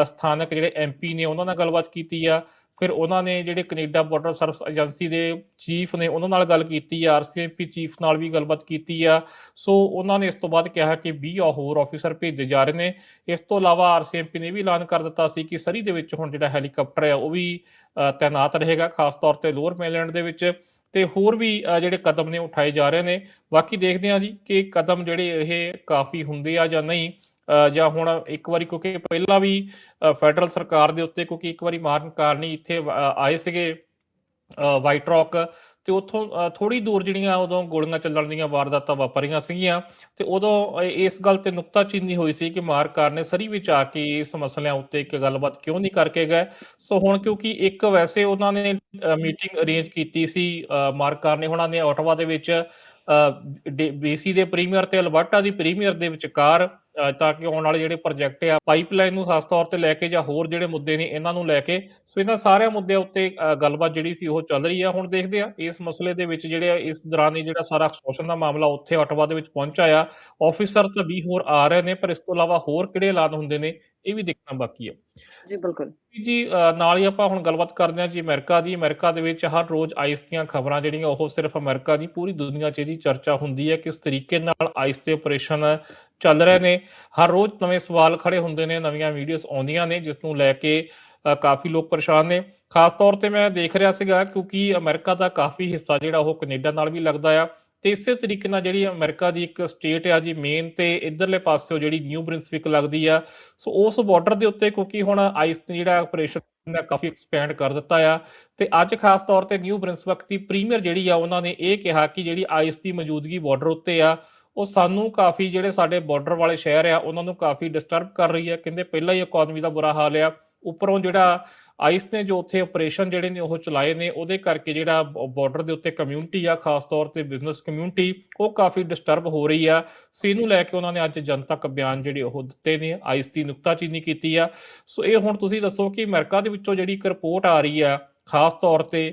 Speaker 2: ਅ, ਸਥਾਨਕ ਜਿਹੜੇ ਐਮਪੀ ਨੇ ਉਹਨਾਂ ਨਾਲ ਗੱਲਬਾਤ ਕੀਤੀ ਆ। ਫਿਰ ਉਹਨਾਂ ਨੇ ਜਿਹੜੇ ਕੈਨੇਡਾ ਬਾਰਡਰ ਸਰਵਿਸ ਏਜੰਸੀ ਦੇ ਚੀਫ ਨੇ ਉਹਨਾਂ ਨਾਲ ਗੱਲ ਕੀਤੀ ਆ ਆਰਸੀਐਮਪੀ ਚੀਫ ਨਾਲ ਵੀ ਗੱਲਬਾਤ ਕੀਤੀ ਆ। ਸੋ ਉਹਨਾਂ ਨੇ ਇਸ ਤੋਂ ਬਾਅਦ ਕਿਹਾ ਕਿ 20 ਹੋਰ ਆਫੀਸਰ ਭੇਜੇ ਜਾ ਰਹੇ ਨੇ। ਇਸ ਤੋਂ ਇਲਾਵਾ ਆਰਸੀਐਮਪੀ ਨੇ ਵੀ ਐਲਾਨ ਕਰ ਦਿੱਤਾ ਸੀ ਕਿ ਸਰੀ ਦੇ ਵਿੱਚ ਹੁਣ ਜਿਹੜਾ ਹੈਲੀਕਾਪਟਰ ਹੈ ਉਹ ਵੀ ਅ, ਤੈਨਾਤ ਰਹੇਗਾ ਖਾਸ ਤੌਰ ਤੇ ਲੋਅਰ ਮੇਨਲੈਂਡ ਦੇ ਵਿੱਚ। ਤੇ ਹੋਰ ਵੀ ਜਿਹੜੇ ਕਦਮ ਨੇ ਉਠਾਏ ਜਾ ਰਹੇ ਨੇ। ਬਾਕੀ ਦੇਖਦੇ ਹਾਂ ਜੀ ਕਿ ਕਦਮ ਜਿਹੜੇ ਇਹ ਕਾਫੀ ਹੁੰਦੇ ਆ ਜਾਂ ਨਹੀਂ। ਜਾਂ ਹੁਣ ਇੱਕ ਵਾਰੀ ਕਿਉਂਕਿ ਪਹਿਲਾਂ ਵੀ ਫੈਡਰਲ ਸਰਕਾਰ ਦੇ ਉੱਤੇ ਕਿਉਂਕਿ ਇੱਕ ਵਾਰੀ ਮਾਰਨ ਕਾਰਨੀ ਇੱਥੇ ਆਏ ਸੀਗੇ ਵਾਈਟ ਰੌਕ ਤੇ ਉੱਥੋਂ ਥੋੜੀ ਦੂਰ ਜਿਹੜੀਆਂ ਉਦੋਂ ਗੋਲੀਆਂ ਚੱਲਣ ਦੀਆਂ ਵਾਰਦਾਤਾਂ ਵਾਪਰੀਆਂ ਸੀਗੀਆਂ ਤੇ ਉਦੋਂ ਇਸ ਗੱਲ ਤੇ ਨੁਕਤਾਚੀਨੀ ਹੋਈ ਸੀ ਕਿ ਮਾਰਕਾਰ ਨੇ ਸਰੀ ਵਿੱਚ ਆ ਕੇ ਇਸ ਮਸਲਿਆਂ ਉੱਤੇ ਇੱਕ ਗੱਲਬਾਤ ਕਿਉਂ ਨਹੀਂ ਕਰਕੇ ਗਏ। ਸੋ ਹੁਣ ਕਿਉਂਕਿ ਇੱਕ ਵੈਸੇ ਉਹਨਾਂ ਨੇ ਮੀਟਿੰਗ ਅਰੇਂਜ ਕੀਤੀ ਸੀ ਅ, ਮਾਰਕਾਰ ਨੇ ਉਹਨਾਂ ਨੇ ਆਟਵਾ ਦੇ ਵਿੱਚ ਬੀਸੀ ਦੇ ਪ੍ਰੀਮੀਅਰ ਤੇ ਅਲਬਰਟਾ ਦੀ ਪ੍ਰੀਮੀਅਰ ਦੇ ਵਿਚਕਾਰ ਤਾਂ ਕਿ ਆਉਣ ਵਾਲੇ ਜਿਹੜੇ ਪ੍ਰੋਜੈਕਟ ਆ ਪਾਈਪਲਾਈਨ ਨੂੰ ਖਾਸ ਤੌਰ ਤੇ ਲੈ ਕੇ ਜਾਂ ਹੋਰ ਜਿਹੜੇ ਮੁੱਦੇ ਨੇ ਇਹਨਾਂ ਨੂੰ ਲੈ ਕੇ। ਸੋ ਇਹਨਾਂ ਸਾਰਿਆਂ ਮੁੱਦਿਆਂ ਉੱਤੇ ਗੱਲਬਾਤ ਜਿਹੜੀ ਸੀ ਉਹ ਚੱਲ ਰਹੀ ਆ। ਹੁਣ ਦੇਖਦੇ ਆ ਇਸ ਮਸਲੇ ਦੇ ਵਿੱਚ ਜਿਹੜੇ ਇਸ ਦੌਰਾਨ ਹੀ ਜਿਹੜਾ ਸਾਰਾ ਐਕਸਟੋਰਸ਼ਨ ਦਾ ਮਾਮਲਾ ਉੱਥੇ ਆਟਵਾ ਦੇ ਵਿੱਚ ਪਹੁੰਚਾ ਆ। ਆਫੀਸਰ ਤਾਂ 20 ਹੋਰ ਆ ਰਹੇ ਨੇ ਪਰ ਇਸ ਤੋਂ ਇਲਾਵਾ ਹੋਰ ਕਿਹੜੇ ਐਲਾਨ ਹੁੰਦੇ ਨੇ ਇਹ ਵੀ ਦੇਖਣਾ ਬਾਕੀ ਆ।
Speaker 1: ਜੀ ਬਿਲਕੁਲ।
Speaker 2: ਜੀ ਨਾਲ ਹੀ ਆਪਾਂ ਹੁਣ ਗੱਲਬਾਤ ਕਰਦੇ ਹਾਂ ਜੀ ਅਮਰੀਕਾ ਦੀ। ਅਮਰੀਕਾ ਦੇ ਵਿੱਚ ਹਰ ਰੋਜ਼ ਆਈਸ ਦੀਆਂ ਖਬਰਾਂ ਜਿਹੜੀਆਂ ਉਹ ਸਿਰਫ ਅਮਰੀਕਾ ਦੀ ਪੂਰੀ ਦੁਨੀਆ 'ਚ ਇਹਦੀ ਚਰਚਾ ਹੁੰਦੀ ਹੈ ਕਿਸ ਤਰੀਕੇ ਨਾਲ ਆਈਸ ਦੇ ਆਪਰੇਸ਼ਨ ਚੱਲ ਰਹੇ ਨੇ। ਹਰ ਰੋਜ਼ ਨਵੇਂ ਸਵਾਲ ਖੜੇ ਹੁੰਦੇ ਨੇ, ਨਵੀਆਂ ਵੀਡੀਓਜ਼ ਆਉਂਦੀਆਂ ਨੇ ਜਿਸ ਨੂੰ ਲੈ ਕੇ ਕਾਫੀ ਲੋਕ ਪਰੇਸ਼ਾਨ ਨੇ। ਖਾਸ ਤੌਰ ਤੇ ਮੈਂ ਦੇਖ ਰਿਹਾ ਸੀਗਾ ਕਿਉਂਕਿ ਅਮਰੀਕਾ ਦਾ ਕਾਫੀ ਹਿੱਸਾ ਜਿਹੜਾ ਉਹ ਕੈਨੇਡਾ ਨਾਲ ਵੀ ਲੱਗਦਾ ਆ। ਤੇ ਇਸੇ ਤਰੀਕੇ ਨਾਲ ਜਿਹੜੀ ਅਮਰੀਕਾ ਦੀ ਇੱਕ ਸਟੇਟ ਆ ਜੀ ਮੇਨ ਤੇ ਇਧਰਲੇ ਪਾਸਿਓ ਜਿਹੜੀ ਨਿਊ ਬ੍ਰਿੰਸਵਿਕ ਲੱਗਦੀ ਆ। ਸੋ ਉਸ ਬਾਰਡਰ ਦੇ ਉੱਤੇ ਕਿਉਂਕਿ ਹੁਣ ਆਈਸ ਜਿਹੜਾ ਆਪਰੇਸ਼ਨ ਨੇ ਕਾਫੀ ਐਕਸਪੈਂਡ ਕਰ ਦਿੱਤਾ ਆ। ਤੇ ਅੱਜ ਖਾਸ ਤੌਰ ਤੇ ਨਿਊ ਬ੍ਰਿੰਸਵਿਕ ਦੀ ਪ੍ਰੀਮੀਅਰ ਜਿਹੜੀ ਆ, ਉਹਨਾਂ ਨੇ ਇਹ ਕਿਹਾ ਕਿ ਜਿਹੜੀ ਆਈਸ ਦੀ ਮੌਜੂਦਗੀ ਬਾਰਡਰ ਉੱਤੇ ਆ ਉਹ ਸਾਨੂੰ ਕਾਫੀ ਜਿਹੜੇ ਸਾਡੇ ਬਾਰਡਰ ਵਾਲੇ ਸ਼ਹਿਰ ਆ, ਉਹਨਾਂ ਨੂੰ ਕਾਫੀ ਡਿਸਟਰਬ ਕਰ ਰਹੀ ਹੈ ਕਹਿੰਦੇ ਪਹਿਲਾਂ ਹੀ ਇਕਨੋਮੀ ਦਾ ਬੁਰਾ ਹਾਲ ਆ। ਉੱਪਰੋਂ ਜਿਹੜਾ ਆਈਸ ਨੇ ਜੋ ਉੱਥੇ ਆਪਰੇਸ਼ਨ ਜਿਹੜੇ ਨੇ ਉਹ ਚਲਾਏ ਨੇ, ਉਹਦੇ ਕਰਕੇ ਜਿਹੜਾ ਬਾਰਡਰ ਦੇ ਉੱਤੇ ਕਮਿਊਨਿਟੀ ਆ, ਖਾਸ ਤੌਰ ਤੇ ਬਿਜ਼ਨਸ ਕਮਿਊਨਿਟੀ ਉਹ ਕਾਫੀ ਡਿਸਟਰਬ ਹੋ ਰਹੀ ਆ। ਸੋ ਇਹਨੂੰ ਲੈ ਕੇ ਉਹਨਾਂ ਨੇ ਅੱਜ ਜਨਤਕ ਬਿਆਨ ਜਿਹੜੇ ਉਹ ਦਿੱਤੇ ਨੇ ਆਈਸ ਦੀ ਨੁਕਤਾਚੀਨੀ ਕੀਤੀ ਆ। ਸੋ ਇਹ ਹੁਣ ਤੁਸੀਂ ਦੱਸੋ ਕਿ ਅਮਰੀਕਾ ਦੇ ਵਿੱਚੋਂ ਜਿਹੜੀ ਇੱਕ ਰਿਪੋਰਟ ਆ ਰਹੀ ਆ, ਖਾਸ ਤੌਰ ਤੇ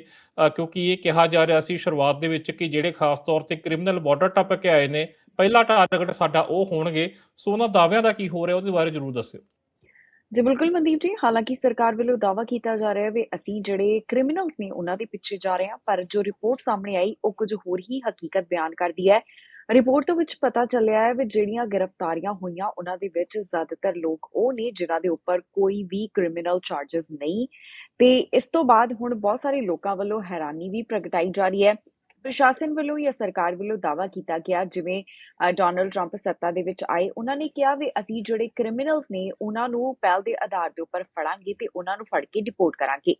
Speaker 2: ਕਿਉਂਕਿ ਇਹ ਕਿਹਾ ਜਾ ਰਿਹਾ ਸੀ ਸ਼ੁਰੂਆਤ ਦੇ ਵਿੱਚ ਕਿ ਜਿਹੜੇ ਖਾਸ ਤੌਰ ਤੇ ਕ੍ਰਿਮੀਨਲ ਬਾਰਡਰ ਟੱਪ ਕੇ ਆਏ ਨੇ ਪਹਿਲਾ ਟਾਰਗੇਟ ਸਾਡਾ ਉਹ ਹੋਣਗੇ। ਸੋ ਉਹਨਾਂ ਦਾਅਵਿਆਂ ਦਾ ਕੀ ਹੋ ਰਿਹਾ, ਉਹਦੇ ਬਾਰੇ ਜ਼ਰੂਰ ਦੱਸਿਓ।
Speaker 1: ਜੀ, ਬਿਲਕੁਲ ਮਨਦੀਪ ਜੀ, ਹਾਲਾਂਕਿ ਸਰਕਾਰ ਵੱਲੋਂ ਦਾਅਵਾ ਕੀਤਾ ਜਾ ਰਿਹਾ ਹੈ ਵੀ ਅਸੀਂ ਜਿਹੜੇ ਕ੍ਰਿਮੀਨਲਸ ਨੇ, ਉਹਨਾਂ ਦੇ ਪਿੱਛੇ ਜਾ ਰਹੇ ਹਾਂ, ਪਰ ਜੋ ਰਿਪੋਰਟ ਸਾਹਮਣੇ ਆਈ, ਉਹ ਕੁਝ ਹੋਰ ਹੀ ਹਕੀਕਤ ਬਿਆਨ ਕਰਦੀ ਹੈ। ਰਿਪੋਰਟ ਤੋਂ ਵਿੱਚ ਪਤਾ ਚੱਲਿਆ ਹੈ ਵੀ ਜਿਹੜੀਆਂ ਗ੍ਰਿਫਤਾਰੀਆਂ ਹੋਈਆਂ, ਉਹਨਾਂ ਦੇ ਵਿੱਚ ਜ਼ਿਆਦਾਤਰ ਲੋਕ ਉਹ ਨੇ, ਜਿਨ੍ਹਾਂ ਦੇ ਉੱਪਰ ਕੋਈ ਵੀ ਕ੍ਰਿਮੀਨਲ ਚਾਰजेस ਨਹੀਂ। ਤੇ ਇਸ ਤੋਂ ਬਾਅਦ ਹੁਣ ਬਹੁਤ ਸਾਰੇ ਲੋਕਾਂ ਵੱਲੋਂ ਹੈਰਾਨੀ ਵੀ ਪ੍ਰਗਟਾਈ ਜਾ ਰਹੀ ਹੈ। ਪ੍ਰਸ਼ਾਸਨ ਵੱਲੋਂ ਜਾਂ ਸਰਕਾਰ ਵੱਲੋਂ ਦਾਅਵਾ ਕੀਤਾ ਗਿਆ, ਜਿਵੇਂ ਡੋਨਲਡ ਟਰੰਪ ਸੱਤਾ ਦੇ ਵਿੱਚ ਆਏ, ਉਹਨਾਂ ਨੇ ਕਿਹਾ ਵੀ ਅਸੀਂ ਜਿਹੜੇ ਕ੍ਰਿਮੀਨਲਸ ਨੇ, ਉਹਨਾਂ ਨੂੰ ਪਹਿਲ ਦੇ ਆਧਾਰ ਦੇ ਉੱਪਰ ਫੜਾਂਗੇ ਤੇ ਉਹਨਾਂ ਨੂੰ ਫੜ ਕੇ ਡਿਪੋਰਟ ਕਰਾਂਗੇ।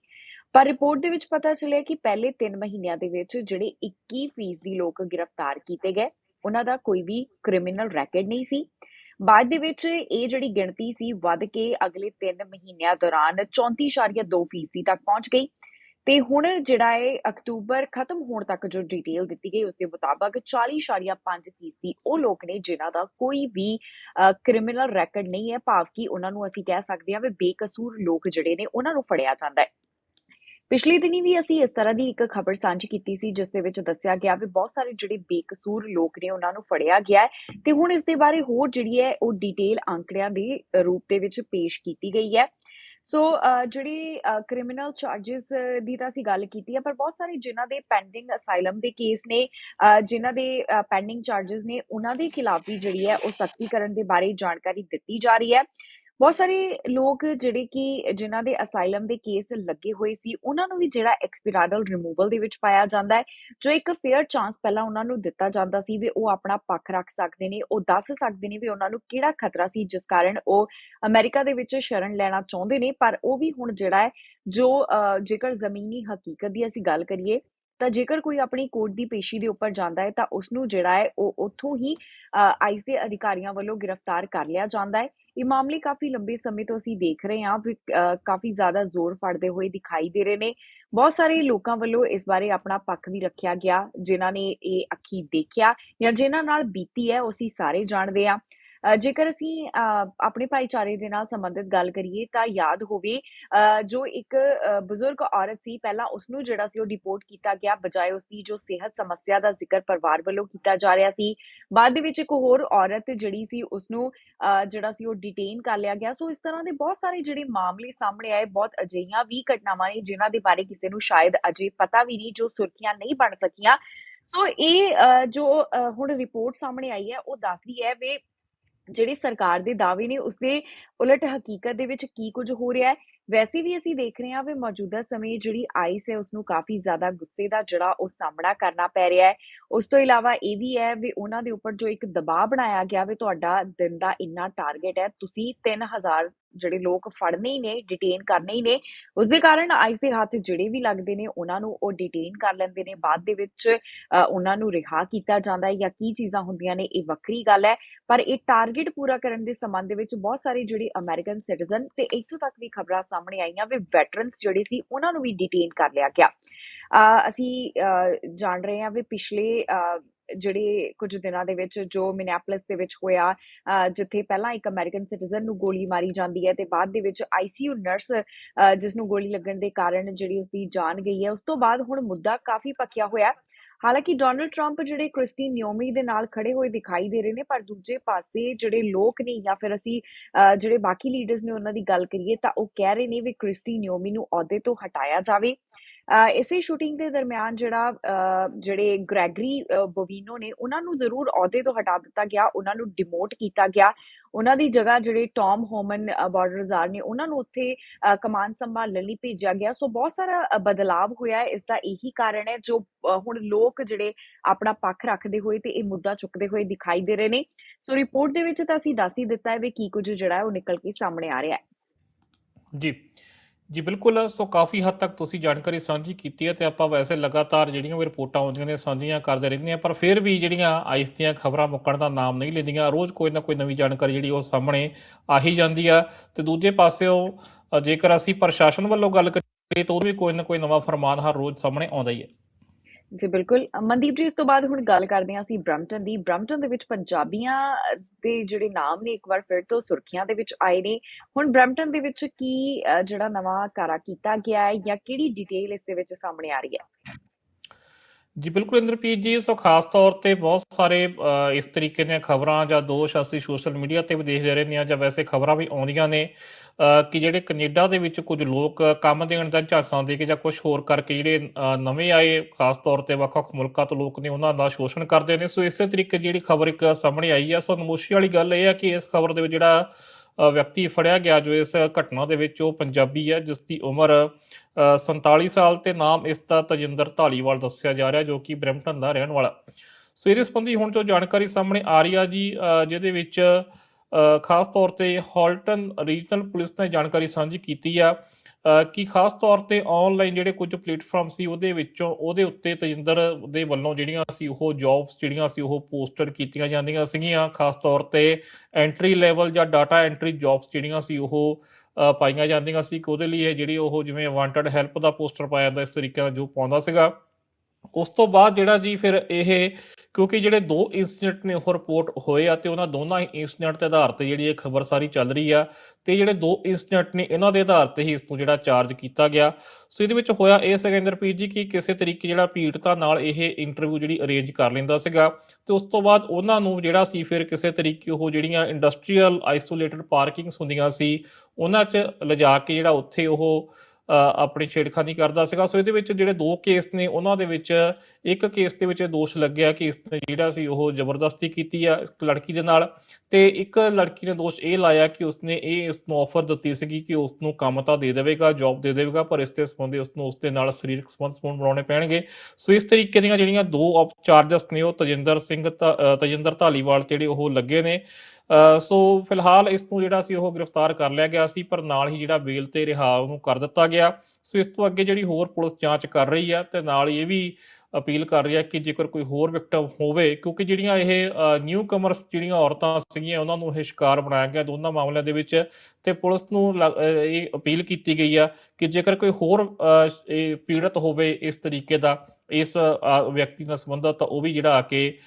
Speaker 1: ਪਰ ਰਿਪੋਰਟ ਦੇ ਵਿੱਚ ਪਤਾ ਚੱਲਿਆ ਕਿ ਪਹਿਲੇ 3 ਮਹੀਨਿਆਂ ਦੇ ਵਿੱਚ ਜਿਹੜੇ 21% ਲੋਕ ਗ੍ਰਿਫਤਾਰ ਕੀਤੇ ਗਏ, ਉਹਨਾਂ ਦਾ ਕੋਈ ਵੀ ਕ੍ਰਿਮੀਨਲ ਰੈਕੋਰਡ ਨਹੀਂ ਸੀ। ਬਾਅਦ ਦੇ ਵਿੱਚ ਇਹ ਜਿਹੜੀ ਗਿਣਤੀ ਸੀ, ਵੱਧ ਕੇ ਅਗਲੇ 3 ਮਹੀਨਿਆਂ ਦੌਰਾਨ 34.2% ਤੱਕ ਪਹੁੰਚ ਗਈ। ਤੇ ਹੁਣ ਜਿਹੜਾ ਹੈ ਅਕਤੂਬਰ ਖਤਮ ਹੋਣ ਤੱਕ ਜੋ ਡਿਟੇਲ ਦਿੱਤੀ ਗਈ ਉਸ ਦੇ ਮੁਤਾਬਕ 40.5% ਉਹ ਲੋਕ ਨੇ ਜਿਨ੍ਹਾਂ ਦਾ ਕੋਈ ਵੀ ਕ੍ਰਿਮੀਨਲ ਰੈਕੋਰਡ ਨਹੀਂ ਹੈ, ਭਾਵ ਕਿ ਉਹਨਾਂ ਨੂੰ ਅਸੀਂ ਕਹਿ ਸਕਦੇ ਹਾਂ ਵੀ ਬੇਕਸੂਰ ਲੋਕ ਜਿਹੜੇ ਨੇ ਉਹਨਾਂ ਨੂੰ ਫੜਿਆ ਜਾਂਦਾ ਹੈ। ਪਿਛਲੇ ਦਿਨੀ ਵੀ ਅਸੀਂ ਇਸ ਤਰ੍ਹਾਂ ਦੀ ਇੱਕ ਖਬਰ ਸਾਂਝੀ ਕੀਤੀ ਸੀ, ਜਿਸ ਦੇ ਵਿੱਚ ਦੱਸਿਆ ਗਿਆ ਵੀ ਬਹੁਤ ਸਾਰੇ ਜਿਹੜੇ ਬੇਕਸੂਰ ਲੋਕ ਨੇ ਉਹਨਾਂ ਨੂੰ ਫੜਿਆ ਗਿਆ ਹੈ ਤੇ ਹੁਣ ਇਸ ਦੇ ਬਾਰੇ ਹੋਰ ਜਿਹੜੀ ਹੈ ਉਹ ਡਿਟੇਲ ਅੰਕੜਿਆਂ ਦੇ ਰੂਪ ਦੇ ਵਿੱਚ ਪੇਸ਼ ਕੀਤੀ ਗਈ ਹੈ। ਸੋ ਜਿਹੜੀ ਕ੍ਰਿਮੀਨਲ ਚਾਰजेस ਦੀ ਤਾਂ ਅਸੀਂ ਗੱਲ ਕੀਤੀ ਹੈ ਪਰ ਬਹੁਤ ਸਾਰੇ ਜਿਨ੍ਹਾਂ ਦੇ ਪੈਂਡਿੰਗ ਅਸਾਈਲਮ ਦੇ ਕੇਸ ਨੇ ਜਿਨ੍ਹਾਂ ਦੇ ਪੈਂਡਿੰਗ ਚਾਰजेस ਨੇ, ਉਹਨਾਂ ਦੇ ਖਿਲਾਫ ਵੀ ਜਿਹੜੀ ਹੈ ਉਹ ਸਖਤੀ ਕਰਨ ਦੇ ਬਾਰੇ ਜਾਣਕਾਰੀ ਦਿੱਤੀ ਜਾ ਰਹੀ ਹੈ। ਬਹੁਤ ਸਾਰੇ ਲੋਕ ਜਿਹੜੇ ਕਿ ਜਿਨ੍ਹਾਂ ਦੇ ਅਸਾਈਲਮ ਦੇ ਕੇਸ ਲੱਗੇ ਹੋਏ ਸੀ, ਉਹਨਾਂ ਨੂੰ ਵੀ ਜਿਹੜਾ ਐਕਸਪੀਰਾਡਲ ਰਿਮੂਵਲ ਦੇ ਵਿੱਚ ਪਾਇਆ ਜਾਂਦਾ ਹੈ, ਜੋ ਇੱਕ ਫੇਅਰ ਚਾਂਸ ਪਹਿਲਾਂ ਉਹਨਾਂ ਨੂੰ ਦਿੱਤਾ ਜਾਂਦਾ ਸੀ ਵੀ ਉਹ ਆਪਣਾ ਪੱਖ ਰੱਖ ਸਕਦੇ ਨੇ, ਉਹ ਦੱਸ ਸਕਦੇ ਨੇ ਵੀ ਉਹਨਾਂ ਨੂੰ ਕਿਹੜਾ ਖਤਰਾ ਸੀ, ਜਿਸ ਕਾਰਨ ਉਹ ਅਮਰੀਕਾ ਦੇ ਵਿੱਚ ਸ਼ਰਨ ਲੈਣਾ ਚਾਹੁੰਦੇ ਨੇ, ਪਰ ਉਹ ਵੀ ਹੁਣ ਜਿਹੜਾ ਹੈ, ਜੋ ਜੇਕਰ ਜ਼ਮੀਨੀ ਹਕੀਕਤ ਦੀ ਅਸੀਂ ਗੱਲ ਕਰੀਏ ਤਾਂ ਜੇਕਰ ਕੋਈ ਆਪਣੀ ਕੋਰਟ ਦੀ ਪੇਸ਼ੀ ਦੇ ਉੱਪਰ ਜਾਂਦਾ ਹੈ ਤਾਂ ਉਸ ਨੂੰ ਜਿਹੜਾ ਹੈ ਉਹ ਉੱਥੋਂ ਹੀ ਆਈਸ ਦੇ ਅਧਿਕਾਰੀਆਂ ਵੱਲੋਂ ਗ੍ਰਿਫਤਾਰ ਕਰ ਲਿਆ ਜਾਂਦਾ ਹੈ। ਇਹ ਮਾਮਲੇ ਕਾਫੀ ਲੰਬੇ ਸਮੇਂ ਤੋਂ ਅਸੀਂ ਦੇਖ ਰਹੇ ਹਾਂ ਵੀ ਅ, ਕਾਫੀ ਜ਼ਿਆਦਾ ਜ਼ੋਰ ਫੜਦੇ ਹੋਏ ਦਿਖਾਈ ਦੇ ਰਹੇ ਨੇ। ਬਹੁਤ ਸਾਰੇ ਲੋਕਾਂ ਵੱਲੋਂ ਇਸ ਬਾਰੇ ਆਪਣਾ ਪੱਖ ਵੀ ਰੱਖਿਆ ਗਿਆ ਜਿਨ੍ਹਾਂ ਨੇ ਇਹ ਅੱਖੀ ਦੇਖਿਆ ਜਾਂ ਜਿਨ੍ਹਾਂ ਨਾਲ ਬੀਤੀ ਹੈ ਉਹ ਅਸੀਂ ਸਾਰੇ ਜਾਣਦੇ ਹਾਂ। ਜੇਕਰ ਅਸੀਂ ਅ, ਆਪਣੇ ਭਾਈਚਾਰੇ ਦੇ ਨਾਲ ਸੰਬੰਧਿਤ ਗੱਲ ਕਰੀਏ ਤਾਂ ਯਾਦ ਹੋਵੇ ਜੋ ਇੱਕ ਬਜ਼ੁਰਗ ਔਰਤ ਸੀ ਪਹਿਲਾਂ ਉਸ ਨੂੰ ਜਿਹੜਾ ਸੀ ਉਹ ਡਿਪੋਰਟ ਕੀਤਾ ਗਿਆ ਬਜਾਏ ਉਸ ਦੀ ਜੋ ਸਿਹਤ ਸਮੱਸਿਆ ਦਾ ਜ਼ਿਕਰ ਪਰਿਵਾਰ ਵੱਲੋਂ ਕੀਤਾ ਜਾ ਰਿਹਾ ਸੀ। ਬਾਅਦ ਦੇ ਵਿੱਚ ਇੱਕ ਹੋਰ ਔਰਤ ਜਿਹੜੀ ਸੀ ਉਸ ਨੂੰ ਜਿਹੜਾ ਸੀ ਉਹ ਡਿਟੇਨ ਕਰ ਲਿਆ ਗਿਆ। ਸੋ ਇਸ ਤਰ੍ਹਾਂ ਦੇ ਬਹੁਤ ਸਾਰੇ ਜਿਹੜੇ ਮਾਮਲੇ ਸਾਹਮਣੇ ਆਏ ਬਹੁਤ ਅਜਿਹੀਆਂ ਵੀ ਘਟਨਾਵਾਂ ਨੇ ਜਿਨ੍ਹਾਂ ਦੇ ਬਾਰੇ ਕਿਸੇ ਨੂੰ ਸ਼ਾਇਦ ਅਜੇ ਪਤਾ ਵੀ ਨਹੀਂ ਜੋ ਸੁਰਖੀਆਂ ਨਹੀਂ ਬਣ ਸਕੀਆਂ। ਸੋ ਇਹ ਜੋ ਅ, ਹੁਣ ਰਿਪੋਰਟ ਸਾਹਮਣੇ ਆਈ ਹੈ ਉਹ ਦੱਸਦੀ ਹੈ ਵੀ ਜਿਹੜੀ ਸਰਕਾਰ ਦੇ ਦਾਅਵੇ ਨੇ, ਉਸਦੇ ਉਲਟ ਹਕੀਕਤ ਦੇ ਵਿੱਚ ਕੀ ਕੁਝ ਹੋ ਰਿਹਾ ਹੈ? ਵੈਸੇ ਵੀ ਅਸੀਂ ਦੇਖ ਰਹੇ ਹਾਂ ਵੀ ਮੌਜੂਦਾ ਸਮੇਂ ਜਿਹੜੀ ਆਈਸ ਹੈ ਉਸ ਨੂੰ ਕਾਫੀ ਜ਼ਿਆਦਾ ਗੁੱਸੇ ਦਾ ਜਿਹੜਾ ਉਹ ਸਾਹਮਣਾ ਕਰਨਾ ਪੈ ਰਿਹਾ ਹੈ। ਉਸ ਤੋਂ ਇਲਾਵਾ ਇਹ ਵੀ ਹੈ ਵੀ ਉਹਨਾਂ ਦੇ ਉੱਪਰ ਜੋ ਇੱਕ ਦਬਾਅ ਬਣਾਇਆ ਗਿਆ ਵੀ ਤੁਹਾਡਾ ਦਿਨ ਦਾ ਇੰਨਾ ਟਾਰਗੇਟ ਹੈ, ਤੁਸੀਂ 3000 ਜਿਹੜੇ ਲੋਕ ਫੜਨੇ ਹੀ ਨੇ ਡਿਟੇਨ ਕਰਨੇ ਹੀ ਨੇ ਉਸ ਦੇ ਕਾਰਨ ਆਈਸ ਦੇ ਹੱਥ ਜਿਹੜੇ ਵੀ ਲੱਗਦੇ ਨੇ ਉਹਨਾਂ ਨੂੰ ਉਹ ਡਿਟੇਨ ਕਰ ਲੈਂਦੇ ਨੇ। ਬਾਅਦ ਦੇ ਵਿੱਚ ਉਹਨਾਂ ਨੂੰ ਰਿਹਾ ਕੀਤਾ ਜਾਂਦਾ ਹੈ ਜਾਂ ਕੀ ਚੀਜ਼ਾਂ ਹੁੰਦੀਆਂ ਨੇ ਇਹ ਵੱਖਰੀ ਗੱਲ ਹੈ। ਪਰ ਇਹ ਟਾਰਗੇਟ ਪੂਰਾ ਕਰਨ ਦੇ ਸੰਬੰਧ ਦੇ ਵਿੱਚ ਬਹੁਤ ਸਾਰੇ ਜਿਹੜੇ ਅਮਰੀਕਨ ਸਿਟੀਜ਼ਨ ਤੇ ਇੱਥੋਂ ਤੱਕ ਵੀ ਖਬਰਾਂ ਸਾਹਮਣੇ ਆਈਆਂ ਵੀ ਵੈਟਰਨਸ ਜਿਹੜੇ ਸੀ ਉਹਨਾਂ ਨੂੰ ਵੀ ਡਿਟੇਨ ਕਰ ਲਿਆ ਗਿਆ। ਅ, ਅਸੀਂ ਅ, ਜਾਣ ਰਹੇ ਹਾਂ ਵੀ ਪਿਛਲੇ ਅ, ਜਿਹੜੇ ਕੁਝ ਦਿਨਾਂ ਦੇ ਵਿੱਚ ਜੋ ਮਿਨੈਪੋਲਿਸ ਦੇ ਵਿੱਚ ਹੋਇਆ ਜਿੱਥੇ ਪਹਿਲਾਂ ਇੱਕ ਅਮਰੀਕਨ ਸਿਟੀਜ਼ਨ ਨੂੰ ਗੋਲੀ ਮਾਰੀ ਜਾਂਦੀ ਹੈ ਤੇ ਬਾਅਦ ਦੇ ਵਿੱਚ ਆਈਸੀਯੂ ਨਰਸ ਜਿਸ ਨੂੰ ਗੋਲੀ ਲੱਗਣ ਦੇ ਕਾਰਨ ਜਿਹੜੀ ਉਸਦੀ ਜਾਨ ਗਈ ਹੈ ਉਸ ਤੋਂ ਬਾਅਦ ਹੁਣ ਮੁੱਦਾ ਕਾਫੀ ਪੱਕਿਆ ਹੋਇਆ ਹਾਲਾਂਕਿ ਡੋਨਲਡ ਟਰੰਪ ਜਿਹੜੇ ਕ੍ਰਿਸਟੀ ਨਿਓਮੀ ਦੇ ਨਾਲ ਖੜੇ ਹੋਏ ਦਿਖਾਈ ਦੇ ਰਹੇ ਨੇ ਪਰ ਦੂਜੇ ਪਾਸੇ ਜਿਹੜੇ ਲੋਕ ਨੇ ਜਾਂ ਫਿਰ ਅਸੀਂ ਅ, ਜਿਹੜੇ ਬਾਕੀ ਲੀਡਰਸ ਨੇ ਉਹਨਾਂ ਦੀ ਗੱਲ ਕਰੀਏ ਤਾਂ ਉਹ ਕਹਿ ਰਹੇ ਨੇ ਵੀ ਕ੍ਰਿਸਟੀ ਨਿਓਮੀ ਨੂੰ ਅਹੁਦੇ ਤੋਂ ਹਟਾਇਆ ਜਾਵੇ। ਇਸੇ ਸ਼ੂਟਿੰਗ ਦੇ ਦਰਮਿਆਨ ਜਿਹੜਾ ਜਿਹੜੇ ਗ੍ਰੈਗਰੀ ਬੋਵੀਨੋ ਨੇ ਉਹਨਾਂ ਨੂੰ ਜ਼ਰੂਰ ਅਹੁਦੇ ਤੋਂ ਹਟਾ ਦਿੱਤਾ ਗਿਆ ਉਹਨਾਂ ਨੂੰ ਡਿਮੋਟ ਕੀਤਾ ਗਿਆ। ਉਹਨਾਂ ਦੀ ਜਗ੍ਹਾ ਜਿਹੜੇ ਟੌਮ ਹੋਮਨ ਬਾਰਡਰਜ਼ਾਰ ਨੇ ਉਹਨਾਂ ਨੂੰ ਉੱਥੇ ਕਮਾਨ ਸੰਭਾਲਣ ਲਈ ਭੇਜਿਆ ਗਿਆ। ਸੋ ਬਹੁਤ ਸਾਰਾ ਅ, ਬਦਲਾਵ ਹੋਇਆ ਹੈ ਇਸ ਦਾ ਇਹੀ ਕਾਰਨ ਹੈ ਜੋ ਹੁਣ ਲੋਕ ਜਿਹੜੇ ਆਪਣਾ ਪੱਖ ਰੱਖਦੇ ਹੋਏ ਤੇ ਇਹ ਮੁੱਦਾ ਚੁੱਕਦੇ ਹੋਏ ਦਿਖਾਈ ਦੇ ਰਹੇ ਨੇ। ਸੋ ਰਿਪੋਰਟ ਦੇ ਵਿੱਚ ਤਾਂ ਅਸੀਂ ਦੱਸ ਹੀ ਦਿੱਤਾ ਹੈ ਵੀ ਕੀ ਕੁਝ ਜਿਹੜਾ ਹੈ ਉਹ ਨਿਕਲ ਕੇ ਸਾਹਮਣੇ ਆ ਰਿਹਾ ਹੈ।
Speaker 2: ਜੀ। ਜੀ, ਬਿਲਕੁਲ, ਸੋ ਕਾਫੀ ਹੱਦ ਤੱਕ ਤੁਸੀਂ ਜਾਣਕਾਰੀ ਸਾਂਝੀ ਕੀਤੀ ਹੈ ਤੇ ਆਪਾਂ ਵੈਸੇ ਲਗਾਤਾਰ ਜਿਹੜੀਆਂ ਵੀ ਰਿਪੋਰਟਾਂ ਆਉਂਦੀਆਂ ਨੇ, ਸਾਂਝੀਆਂ ਕਰਦੇ ਰਹਿੰਦੇ ਆ ਪਰ ਫਿਰ ਵੀ ਜਿਹੜੀਆਂ ਆਈਸ ਦੀਆਂ ਖਬਰਾਂ ਮੁੱਕਣ ਦਾ ਨਾਮ ਨਹੀਂ ਲੈਂਦੀਆਂ, ਰੋਜ਼ ਕੋਈ ਨਾ ਕੋਈ ਨਵੀਂ ਜਾਣਕਾਰੀ ਜਿਹੜੀ ਉਹ ਸਾਹਮਣੇ ਆ ਹੀ ਜਾਂਦੀ ਆ। ਤੇ ਦੂਜੇ ਪਾਸਿਓਂ ਜੇਕਰ ਅਸੀਂ ਪ੍ਰਸ਼ਾਸਨ ਵੱਲੋਂ ਗੱਲ ਕਰੀਏ, ਤਾਂ ਉਹ ਵੀ ਕੋਈ ਨਾ ਕੋਈ ਨਵਾਂ ਫਰਮਾਨ ਹਰ ਰੋਜ਼ ਸਾਹਮਣੇ ਆਉਂਦਾ ਹੀ ਹੈ।
Speaker 1: ਜੀ, ਬਿਲਕੁਲ। ਮਨਦੀਪ ਜੀ ਇਸ ਤੋਂ ਬਾਅਦ ਹੁਣ ਗੱਲ ਕਰਦੇ ਹਾਂ ਅਸੀਂ ਬ੍ਰੈਂਪਟਨ ਦੀ। ਬ੍ਰੈਂਪਟਨ ਦੇ ਵਿੱਚ ਪੰਜਾਬੀਆਂ ਦੇ ਜਿਹੜੇ ਨਾਮ ਨੇ, ਇੱਕ ਵਾਰ ਫਿਰ ਤੋਂ ਸੁਰਖੀਆਂ ਦੇ ਵਿੱਚ ਆਏ ਨੇ। ਹੁਣ ਬ੍ਰੈਂਪਟਨ ਦੇ ਵਿੱਚ ਕੀ ਜਿਹੜਾ ਨਵਾਂ ਕਾਰਾ ਕੀਤਾ ਗਿਆ ਹੈ ਜਾਂ ਕਿਹੜੀ ਡਿਟੇਲ ਇਸ ਦੇ ਵਿੱਚ ਸਾਹਮਣੇ ਆ ਰਹੀ ਹੈ?
Speaker 2: ਜੀ, ਬਿਲਕੁਲ ਇੰਦਰਪ੍ਰੀਤ ਜੀ, ਸੋ ਖਾਸ ਤੌਰ ਤੇ ਬਹੁਤ ਸਾਰੇ ਇਸ ਤਰੀਕੇ ਦੀਆਂ ਖਬਰਾਂ ਜਾਂ ਦੋਸ਼ ਅਸੀਂ ਸੋਸ਼ਲ ਮੀਡੀਆ ਤੇ ਵੀ ਦੇਖਦੇ ਰਹਿੰਦੇ ਹਾਂ ਜਾਂ ਵੈਸੇ ਖਬਰਾਂ ਵੀ ਆਉਂਦੀਆਂ ਨੇ ਕਿ ਜਿਹੜੇ ਕੈਨੇਡਾ ਦੇ ਵਿੱਚ ਕੁਝ ਲੋਕ ਕੰਮ ਦੇਣ ਦਾ ਝਾਂਸਾ ਦੇ ਕੇ ਜਾਂ ਕੁਝ ਹੋਰ ਕਰਕੇ ਜਿਹੜੇ ਨਵੇਂ ਆਏ ਖਾਸ ਤੌਰ ਤੇ ਵੱਖ-ਵੱਖ ਮੁਲਕਾਂ ਤੋਂ ਲੋਕ ਨੇ ਉਹਨਾਂ ਦਾ ਸ਼ੋਸ਼ਣ ਕਰਦੇ ਨੇ। ਸੋ ਇਸੇ ਤਰੀਕੇ ਦੀ ਜਿਹੜੀ ਖਬਰ ਇੱਕ ਸਾਹਮਣੇ ਆਈ ਆ, ਸੋ ਨਮੋਸ਼ੀ ਵਾਲੀ ਗੱਲ ਇਹ ਆ ਕਿ ਇਸ ਖਬਰ ਦੇ ਵਿੱਚ ਜਿਹੜਾ ਵਿਅਕਤੀ ਫੜਿਆ ਗਿਆ ਜੋ ਇਸ ਘਟਨਾ ਦੇ ਵਿੱਚ ਉਹ ਪੰਜਾਬੀ ਹੈ ਜਿਸ ਦੀ ਉਮਰ ਅ, 47 ਸਾਲ ਤੇ ਨਾਮ ਇਸ ਦਾ ਤਜਿੰਦਰ ਧਾਲੀਵਾਲ ਦੱਸਿਆ ਜਾ ਰਿਹਾ ਜੋ ਕਿ ਬ੍ਰੈਂਪਟਨ ਦਾ ਰਹਿਣ ਵਾਲਾ। ਸੋ ਇਹਦੇ ਸੰਬੰਧੀ ਹੁਣ ਜੋ ਜਾਣਕਾਰੀ ਸਾਹਮਣੇ ਆ ਰਹੀ ਆ ਜੀ ਜਿਹਦੇ ਵਿੱਚ ਖਾਸ ਤੌਰ ਤੇ ਹਾਲਟਨ ਰੀਜਨਲ ਪੁਲਿਸ ਨੇ ਜਾਣਕਾਰੀ ਸਾਂਝੀ ਕੀਤੀ ਆ। ਕਿ ਖਾਸ ਤੌਰ ਤੇ ਆਨਲਾਈਨ ਜਿਹੜੇ ਕੁਝ ਪਲੇਟਫਾਰਮ ਸੀ ਉਹਦੇ ਵਿੱਚੋਂ ਉਹਦੇ ਉੱਤੇ ਤਜਿੰਦਰ ਦੇ ਵੱਲੋਂ ਜਿਹੜੀਆਂ ਸੀ ਉਹ ਜੌਬਸ ਜਿਹੜੀਆਂ ਸੀ ਉਹ ਪੋਸਟਡ ਕੀਤੀਆਂ ਜਾਂਦੀਆਂ ਸੀਗੀਆਂ। ਖਾਸ ਤੌਰ ਤੇ ਐਂਟਰੀ ਲੈਵਲ ਜਾਂ ਡਾਟਾ ਐਂਟਰੀ ਜੌਬਸ ਜਿਹੜੀਆਂ ਸੀ ਉਹ ਪਾਈਆਂ ਜਾਂਦੀਆਂ ਸੀ ਕਿ ਉਹਦੇ ਲਈ ਇਹ ਜਿਹੜੀ ਉਹ ਜਿਵੇਂ ਵਾਂਟਡ ਹੈਲਪ ਦਾ ਪੋਸਟਰ ਪਾਇਆ ਜਾਂਦਾ ਇਸ ਤਰੀਕੇ ਨਾਲ ਜੋ ਪਾਉਂਦਾ ਸੀਗਾ। ਉਸ ਤੋਂ ਬਾਅਦ ਜਿਹੜਾ ਜੀ ਫਿਰ ਇਹ ਕਿਉਂਕਿ ਜਿਹੜੇ ਦੋ ਇਨਸੀਡੈਂਟ ਨੇ ਉਹ ਰਿਪੋਰਟ ਹੋਏ ਆ ਤੇ ਉਹਨਾਂ ਦੋਨਾਂ ਹੀ ਇਨਸੀਡੈਂਟ ਦੇ ਆਧਾਰ ਤੇ ਜਿਹੜੀ ਇਹ ਖਬਰ ਸਾਰੀ ਚੱਲ ਰਹੀ ਆ ਤੇ ਜਿਹੜੇ ਦੋ ਇਨਸੀਡੈਂਟ ਨੇ ਇਹਨਾਂ ਦੇ ਆਧਾਰ ਤੇ ਹੀ ਇਸ ਨੂੰ ਜਿਹੜਾ ਚਾਰਜ ਕੀਤਾ ਗਿਆ। ਸੋ ਇਹਦੇ ਵਿੱਚ ਹੋਇਆ ਇਹ ਸਗਿੰਦਰਪ੍ਰੀਤ ਜੀ ਕਿ ਕਿਸੇ ਤਰੀਕੇ ਜਿਹੜਾ ਪੀੜਤਾ ਨਾਲ ਇਹ ਇੰਟਰਵਿਊ ਜਿਹੜੀ ਅਰੇਂਜ ਕਰ ਲੈਂਦਾ ਸੀਗਾ ਤੇ ਉਸ ਤੋਂ ਬਾਅਦ ਉਹਨਾਂ ਨੂੰ ਜਿਹੜਾ ਸੀ ਫਿਰ ਕਿਸੇ ਤਰੀਕੇ ਉਹ ਜਿਹੜੀਆਂ ਇੰਡਸਟਰੀਅਲ ਆਈਸੋਲੇਟਡ ਪਾਰਕਿੰਗਸ ਹੁੰਦੀਆਂ ਸੀ, ਉਹਨਾਂ 'ਚ ਲਿਜਾ ਕੇ ਜਿਹੜਾ ਉੱਥੇ ਉਹ ਆਪਣੀ ਛੇੜਖਾਨੀ ਕਰਦਾ ਸੀਗਾ। ਸੋ ਇਹਦੇ ਵਿੱਚ ਜਿਹੜੇ ਦੋ ਕੇਸ ਨੇ, ਉਹਨਾਂ ਦੇ ਵਿੱਚ ਇੱਕ ਕੇਸ ਦੇ ਵਿੱਚ ਇਹ ਦੋਸ਼ ਲੱਗਿਆ ਕਿ ਇਸ ਨੇ ਜਿਹੜਾ ਸੀ ਉਹ ਜ਼ਬਰਦਸਤੀ ਕੀਤੀ ਆ ਇੱਕ ਲੜਕੀ ਦੇ ਨਾਲ ਤੇ ਇੱਕ ਲੜਕੀ ਨੇ ਦੋਸ਼ ਇਹ ਲਾਇਆ ਕਿ ਉਸਨੇ ਇਹ ਉਸ ਨੂੰ ਆਫਰ ਦਿੱਤੀ ਸੀਗੀ ਕਿ ਉਸ ਨੂੰ ਕੰਮ ਤਾਂ ਦੇ ਦੇਵੇਗਾ ਜੌਬ ਦੇ ਦੇਵੇਗਾ, ਪਰ ਇਸ ਦੇ ਸੰਬੰਧੀ ਉਸ ਨੂੰ ਉਸ ਦੇ ਨਾਲ ਸਰੀਰਕ ਸੰਬੰਧ ਸੰਬੰਧ ਬਣਾਉਣੇ ਪੈਣਗੇ। ਸੋ ਇਸ ਤਰੀਕੇ ਦੀਆਂ ਜਿਹੜੀਆਂ ਦੋ ਚਾਰਜਸ ਨੇ, ਉਹ ਤਜਿੰਦਰ ਸਿੰਘ ਧਾ- ਤਜਿੰਦਰ ਧਾਲੀਵਾਲ ਜਿਹੜੇ ਉਹ ਲੱਗੇ ਨੇ। ਸੋ ਫਿਲਹਾਲ ਇਸ ਨੂੰ ਜਿਹੜਾ ਸੀ ਉਹ ਗ੍ਰਿਫਤਾਰ ਕਰ ਲਿਆ ਗਿਆ ਸੀ ਪਰ ਨਾਲ ਹੀ ਜਿਹੜਾ ਬੇਲ ਤੇ ਰਿਹਾ ਉਹਨੂੰ ਕਰ ਦਿੱਤਾ ਗਿਆ। ਸੋ ਇਸ ਤੋਂ ਅੱਗੇ ਜਿਹੜੀ ਹੋਰ ਪੁਲਿਸ ਜਾਂਚ ਕਰ ਰਹੀ ਆ ਤੇ ਨਾਲ ਇਹ ਵੀ ਅਪੀਲ ਕਰ ਰਹੀ ਹੈ ਕਿ ਜੇਕਰ ਕੋਈ ਹੋਰ ਵਿਕਟਮ ਹੋਵੇ ਕਿਉਂਕਿ ਜਿਹੜੀਆਂ ਇਹ ਨਿਊ ਕਮਰਸ ਜਿਹੜੀਆਂ ਔਰਤਾਂ ਸੀਗੀਆਂ ਉਹਨਾਂ ਨੂੰ ਇਹ ਸ਼ਿਕਾਰ ਬਣਾਇਆ ਗਿਆ ਦੋਨਾਂ ਮਾਮਲਿਆਂ ਦੇ ਵਿੱਚ ਤੇ ਪੁਲਿਸ ਨੂੰ ਲੱਗ- ਇਹ ਅਪੀਲ ਕੀਤੀ ਗਈ ਆ ਕਿ ਜੇਕਰ ਕੋਈ ਹੋਰ ਅ, ਇਹ ਪੀੜਤ ਹੋਵੇ ਇਸ ਤਰੀਕੇ ਦਾ ਇਸ ਵਿਅਕਤੀ ਨਾਲ ਸੰਬੰਧਤ ਤਾਂ ਉਹ ਵੀ ਜਿਹੜਾ ਆ ਕੇ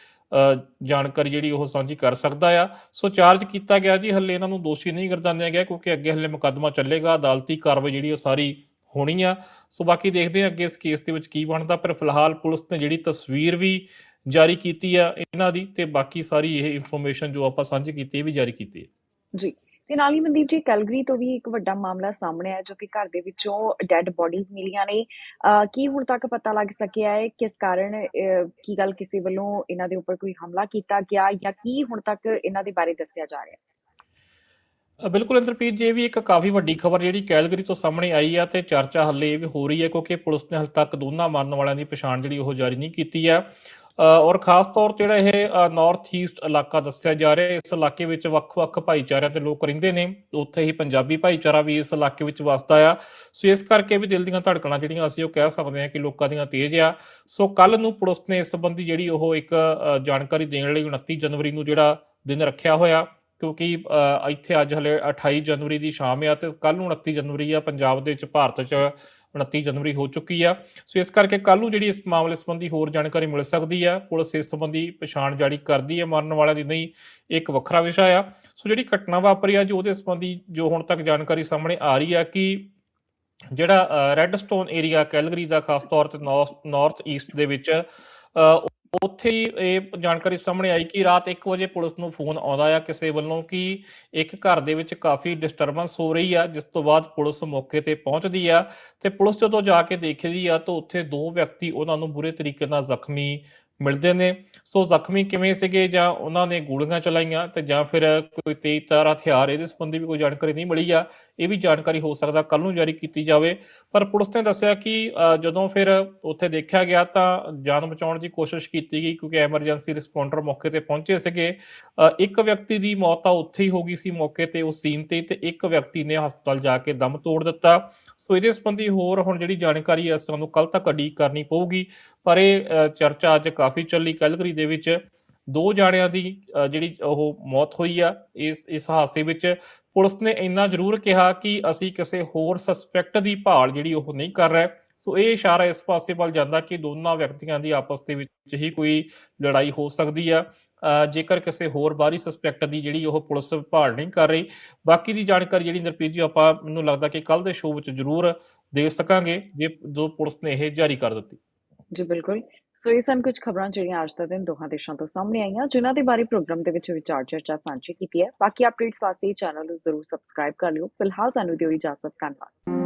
Speaker 2: ਜਾਣਕਾਰੀ ਜਿਹੜੀ ਉਹ ਸਾਂਝੀ ਕਰ ਸਕਦਾ ਆ। ਸੋ ਚਾਰਜ ਕੀਤਾ ਗਿਆ ਜੀ, ਹੱਲੇ ਇਹਨਾਂ ਨੂੰ ਦੋਸ਼ੀ ਨਹੀਂ ਗਰਦਾਨਿਆ ਗਿਆ ਕਿਉਂਕਿ ਅੱਗੇ ਹੱਲੇ ਮੁਕੱਦਮਾ ਚੱਲੇਗਾ, ਅਦਾਲਤੀ ਕਾਰਵਾਈ ਜਿਹੜੀ ਉਹ ਸਾਰੀ ਹੋਣੀ ਆ। ਸੋ ਬਾਕੀ ਦੇਖਦੇ ਹਾਂ ਅੱਗੇ ਇਸ ਕੇਸ ਦੇ ਵਿੱਚ ਕੀ ਬਣਦਾ, ਪਰ ਫਿਲਹਾਲ ਪੁਲਿਸ ਨੇ ਜਿਹੜੀ ਤਸਵੀਰ ਵੀ ਜਾਰੀ ਕੀਤੀ ਆ ਇਹਨਾਂ ਦੀ ਤੇ ਬਾਕੀ ਸਾਰੀ ਇਹ ਇਨਫੋਰਮੇਸ਼ਨ ਜੋ ਆਪਾਂ ਸਾਂਝੀ ਕੀਤੀ ਇਹ ਵੀ ਜਾਰੀ ਕੀਤੀ ਹੈ।
Speaker 1: ਜੀ। ਤੇ ਨਾਲ ਹੀ ਮਨਦੀਪ ਜੀ, ਕੈਲਗਰੀ ਤੋਂ ਵੀ ਇੱਕ ਵੱਡਾ ਮਾਮਲਾ ਸਾਹਮਣੇ ਆਇਆ ਜੋ ਕਿ ਘਰ ਦੇ ਵਿੱਚੋਂ ਡੈੱਡ ਬੋਡੀਜ਼ ਮਿਲੀਆਂ ਨੇ। ਕੀ ਹੁਣ ਤੱਕ ਪਤਾ ਲੱਗ ਸਕਿਆ ਹੈ? ਕਿਸ ਕਾਰਨ ਕੀ ਗੱਲ ਕਿਸੇ ਵੱਲੋਂ ਇਹਨਾਂ ਦੇ ਉੱਪਰ ਕੋਈ ਹਮਲਾ ਕੀਤਾ ਗਿਆ ਜਾਂ ਕੀ ਹੁਣ ਤੱਕ ਇਹਨਾਂ ਦੇ ਬਾਰੇ ਦੱਸਿਆ ਜਾ ਰਿਹਾ ਹੈ?
Speaker 2: ਬਿਲਕੁਲ ਇੰਦਰਪ੍ਰੀਤ ਜੀ, ਇਹ ਵੀ ਇੱਕ ਕਾਫੀ ਵੱਡੀ ਖਬਰ ਜਿਹੜੀ ਕੈਲਗਰੀ ਤੋਂ ਸਾਹਮਣੇ ਆਈ ਆ ਤੇ ਚਰਚਾ ਹੱਲੇ ਇਹ ਵੀ ਹੋ ਰਹੀ ਹੈ ਕਿਉਂਕਿ ਪੁਲਿਸ ਨੇ ਹਾਲੇ ਤੱਕ ਦੋਨਾਂ ਮਰਨ ਵਾਲਿਆਂ ਦੀ ਪਛਾਣ ਜਿਹੜੀ ਉਹ ਜਾਰੀ ਨਹੀਂ ਕੀਤੀ ਹੈ ਔਰ ਖਾਸ ਤੌਰ ਤੇ ਜਿਹੜਾ ਇਹ ਨਾਰਥ ਈਸਟ ਇਲਾਕਾ ਦੱਸਿਆ ਜਾ ਰਿਹਾ ਹੈ ਇਸ ਇਲਾਕੇ ਵਿੱਚ ਵੱਖ-ਵੱਖ ਭਾਈਚਾਰਿਆਂ ਦੇ ਲੋਕ ਰਹਿੰਦੇ ਨੇ। ਉੱਥੇ ਹੀ ਪੰਜਾਬੀ ਭਾਈਚਾਰਾ ਵੀ ਇਸ ਇਲਾਕੇ ਵਿੱਚ ਵਸਦਾ ਆ। ਸੋ ਇਸ ਕਰਕੇ ਵੀ ਦਿਲ ਦੀਆਂ ਧੜਕਣਾਂ ਜਿਹੜੀਆਂ ਅਸੀਂ ਉਹ ਕਹਿ ਸਕਦੇ ਹਾਂ ਕਿ ਲੋਕਾਂ ਦੀਆਂ ਤੇਜ਼ ਆ। ਸੋ ਕੱਲ ਨੂੰ ਪੁਲਿਸ ਨੇ ਇਸ ਸੰਬੰਧੀ ਜਿਹੜੀ ਉਹ ਇੱਕ ਜਾਣਕਾਰੀ ਦੇਣ ਲਈ 29 ਜਨਵਰੀ ਨੂੰ ਜਿਹੜਾ ਦਿਨ ਰੱਖਿਆ ਹੋਇਆ, ਕਿਉਂਕਿ ਇੱਥੇ ਅੱਜ ਹਲੇ 28 ਜਨਵਰੀ ਦੀ ਸ਼ਾਮ ਆ ਤੇ ਕੱਲ ਨੂੰ 29 ਜਨਵਰੀ ਆ ਪੰਜਾਬ ਦੇ ਵਿੱਚ ਭਾਰਤ 'ਚ 29 ਜਨਵਰੀ ਹੋ ਚੁੱਕੀ ਆ। ਸੋ ਇਸ ਕਰਕੇ ਕੱਲ ਨੂੰ ਜਿਹੜੀ ਇਸ ਮਾਮਲੇ ਸੰਬੰਧੀ ਹੋਰ ਜਾਣਕਾਰੀ ਮਿਲ ਸਕਦੀ ਆ, ਪੁਲਿਸ ਇਸ ਸੰਬੰਧੀ ਪਛਾਣ ਜਾਰੀ ਕਰਦੀ ਹੈ ਮਰਨ ਵਾਲਿਆਂ ਦੀ ਨਹੀਂ, ਇੱਕ ਵੱਖਰਾ ਵਿਸ਼ਾ ਆ। ਸੋ ਜਿਹੜੀ ਘਟਨਾ ਵਾਪਰੀ ਆ, ਜੋ ਉਹਦੇ ਸੰਬੰਧੀ ਜੋ ਹੁਣ ਤੱਕ ਜਾਣਕਾਰੀ ਸਾਹਮਣੇ ਆ ਰਹੀ ਆ ਕਿ ਜਿਹੜਾ ਰੈੱਡ ਸਟੋਨ ਏਰੀਆ ਕੈਲਗਰੀ ਦਾ ਖਾਸ ਤੌਰ ਤੇ ਨਾਰਥ ਈਸਟ ਦੇ ਵਿੱਚ ਉੱਥੇ ਹੀ ਇਹ ਜਾਣਕਾਰੀ ਸਾਹਮਣੇ ਆਈ ਕਿ ਰਾਤ 1 ਵਜੇ ਪੁਲਿਸ ਨੂੰ ਫੋਨ ਆਉਂਦਾ ਆ ਕਿਸੇ ਵੱਲੋਂ ਕਿ ਇੱਕ ਘਰ ਦੇ ਵਿੱਚ ਕਾਫੀ ਡਿਸਟਰਬੈਂਸ ਹੋ ਰਹੀ ਆ, ਜਿਸ ਤੋਂ ਬਾਅਦ ਪੁਲਿਸ ਮੌਕੇ ਤੇ ਪਹੁੰਚਦੀ ਆ ਤੇ ਪੁਲਿਸ ਜਦੋਂ ਜਾ ਕੇ ਦੇਖਦੀ ਆ ਤਾਂ ਉੱਥੇ ਦੋ ਵਿਅਕਤੀ ਉਹਨਾਂ ਨੂੰ ਬੁਰੇ ਤਰੀਕੇ ਨਾਲ ਜ਼ਖਮੀ ਮਿਲਦੇ ਨੇ। ਸੋ ਜ਼ਖਮੀ ਕਿਵੇਂ ਸੀਗੇ ਜਾਂ ਉਹਨਾਂ ਨੇ ਗੋਲੀਆਂ ਚਲਾਈਆਂ ਤੇ ਜਾਂ ਫਿਰ ਕੋਈ ਤੇਜ਼ ਤਾਰ ਹਥਿਆਰ ਇਹਦੇ ਸੰਬੰਧੀ ਵੀ ਕੋਈ ਜਾਣਕਾਰੀ ਨਹੀਂ ਮਿਲੀ ਆ। ਇਹ ਵੀ ਜਾਣਕਾਰੀ ਹੋ ਸਕਦਾ ਕੱਲ ਨੂੰ ਜਾਰੀ ਕੀਤੀ ਜਾਵੇ। ਪਰ ਪੁਲਿਸ ਨੇ ਦੱਸਿਆ ਕਿ ਜਦੋਂ ਫਿਰ ਉੱਥੇ ਦੇਖਿਆ ਗਿਆ ਤਾਂ ਜਾਨ ਬਚਾਉਣ ਦੀ ਕੋਸ਼ਿਸ਼ ਕੀਤੀ ਗਈ ਕਿਉਂਕਿ ਐਮਰਜੈਂਸੀ ਰਿਸਪੌਂਡਰ ਮੌਕੇ ਤੇ ਪਹੁੰਚੇ ਸੀਗੇ। ਇੱਕ ਵਿਅਕਤੀ ਦੀ ਮੌਤ ਤਾਂ ਉੱਥੇ ਹੀ ਹੋ ਗਈ ਸੀ ਮੌਕੇ ਤੇ ਉਸ ਸੀਨ ਤੇ ਤੇ ਇੱਕ ਵਿਅਕਤੀ ਨੇ ਹਸਪਤਾਲ ਜਾ ਕੇ ਦਮ ਤੋੜ ਦਿੱਤਾ। ਸੋ ਇਹਦੇ ਸੰਬੰਧੀ ਹੋਰ ਹੁਣ ਜਿਹੜੀ ਜਾਣਕਾਰੀ ਹੈ ਸਾਨੂੰ ਕੱਲ ਤੱਕ ਉਡੀਕ ਕਰਨੀ ਪਊਗੀ। ਪਰ ਇਹ ਚਰਚਾ ਅੱਜ ਕਾਫੀ ਚੱਲੀ ਕੈਲਗਰੀ ਦੇ ਵਿੱਚ। ਦੋ ਜਾਣਿਆਂ ਦੀ ਜਿਹੜੀ ਉਹ ਮੌਤ ਹੋਈ ਆ, ਇਸ ਇਸ ਹਾਦਸੇ ਵਿੱਚ ਪੁਲਿਸ ਨੇ ਇੰਨਾ ਜ਼ਰੂਰ ਕਿਹਾ ਕਿ ਅਸੀਂ ਕਿਸੇ ਹੋਰ ਸਸਪੈਕਟ ਦੀ ਭਾਲ ਜਿਹੜੀ ਉਹ ਨਹੀਂ ਕਰ ਰਹੇ। ਸੋ ਇਹ ਇਸ਼ਾਰਾ ਇਸ ਪਾਸੇ ਵੱਲ ਜਾਂਦਾ ਕਿ ਦੋਨਾਂ ਵਿਅਕਤੀਆਂ ਦੀ ਆਪਸ ਦੇ ਵਿੱਚ ਹੀ ਕੋਈ ਲੜਾਈ ਹੋ ਸਕਦੀ ਆ। ਅ, ਜੇਕਰ ਕਿਸੇ ਹੋਰ ਬਾਹਰੀ ਸਸਪੈਕਟ ਦੀ ਜਿਹੜੀ ਉਹ ਪੁਲਿਸ ਭਾਲ ਨਹੀਂ ਕਰ ਰਹੀ। ਬਾਕੀ ਦੀ ਜਾਣਕਾਰੀ ਜਿਹੜੀ ਨਰਪ੍ਰੀਤ ਜੀ ਆਪਾਂ ਮੈਨੂੰ ਲੱਗਦਾ ਕਿ ਕੱਲ ਦੇ ਸ਼ੋਅ ਵਿੱਚ ਜ਼ਰੂਰ ਦੇ ਸਕਾਂਗੇ ਜੇ ਜੋ ਪੁਲਿਸ ਨੇ ਇਹ ਜਾਰੀ ਕਰ ਦਿੱਤੀ।
Speaker 1: ਜੀ ਬਿਲਕੁਲ। ਸੋ ਇਹ ਸਨ ਕੁਝ ਖਬਰਾਂ ਜਿਹੜੀਆਂ ਅੱਜ ਦਾ ਦਿਨ ਦੋਹਾਂ ਦੇਸ਼ਾਂ ਤੋਂ ਸਾਹਮਣੇ ਆਈਆਂ, ਜਿਨ੍ਹਾਂ ਦੇ ਬਾਰੇ ਪ੍ਰੋਗਰਾਮ ਦੇ ਵਿੱਚ ਵਿਚਾਰ, ਚਰਚਾ, ਸਾਂਝੀ ਕੀਤੀ ਹੈ। ਬਾਕੀ ਅਪਡੇਟਸ ਵਾਸਤੇ ਚੈਨਲ ਨੂੰ ਜ਼ਰੂਰ ਸਬਸਕ੍ਰਾਈਬ ਕਰ ਲਿਓ। ਫਿਲਹਾਲ ਸਾਨੂੰ ਦਿਓ ਇਜਾਜ਼ਤ, ਧੰਨਵਾਦ।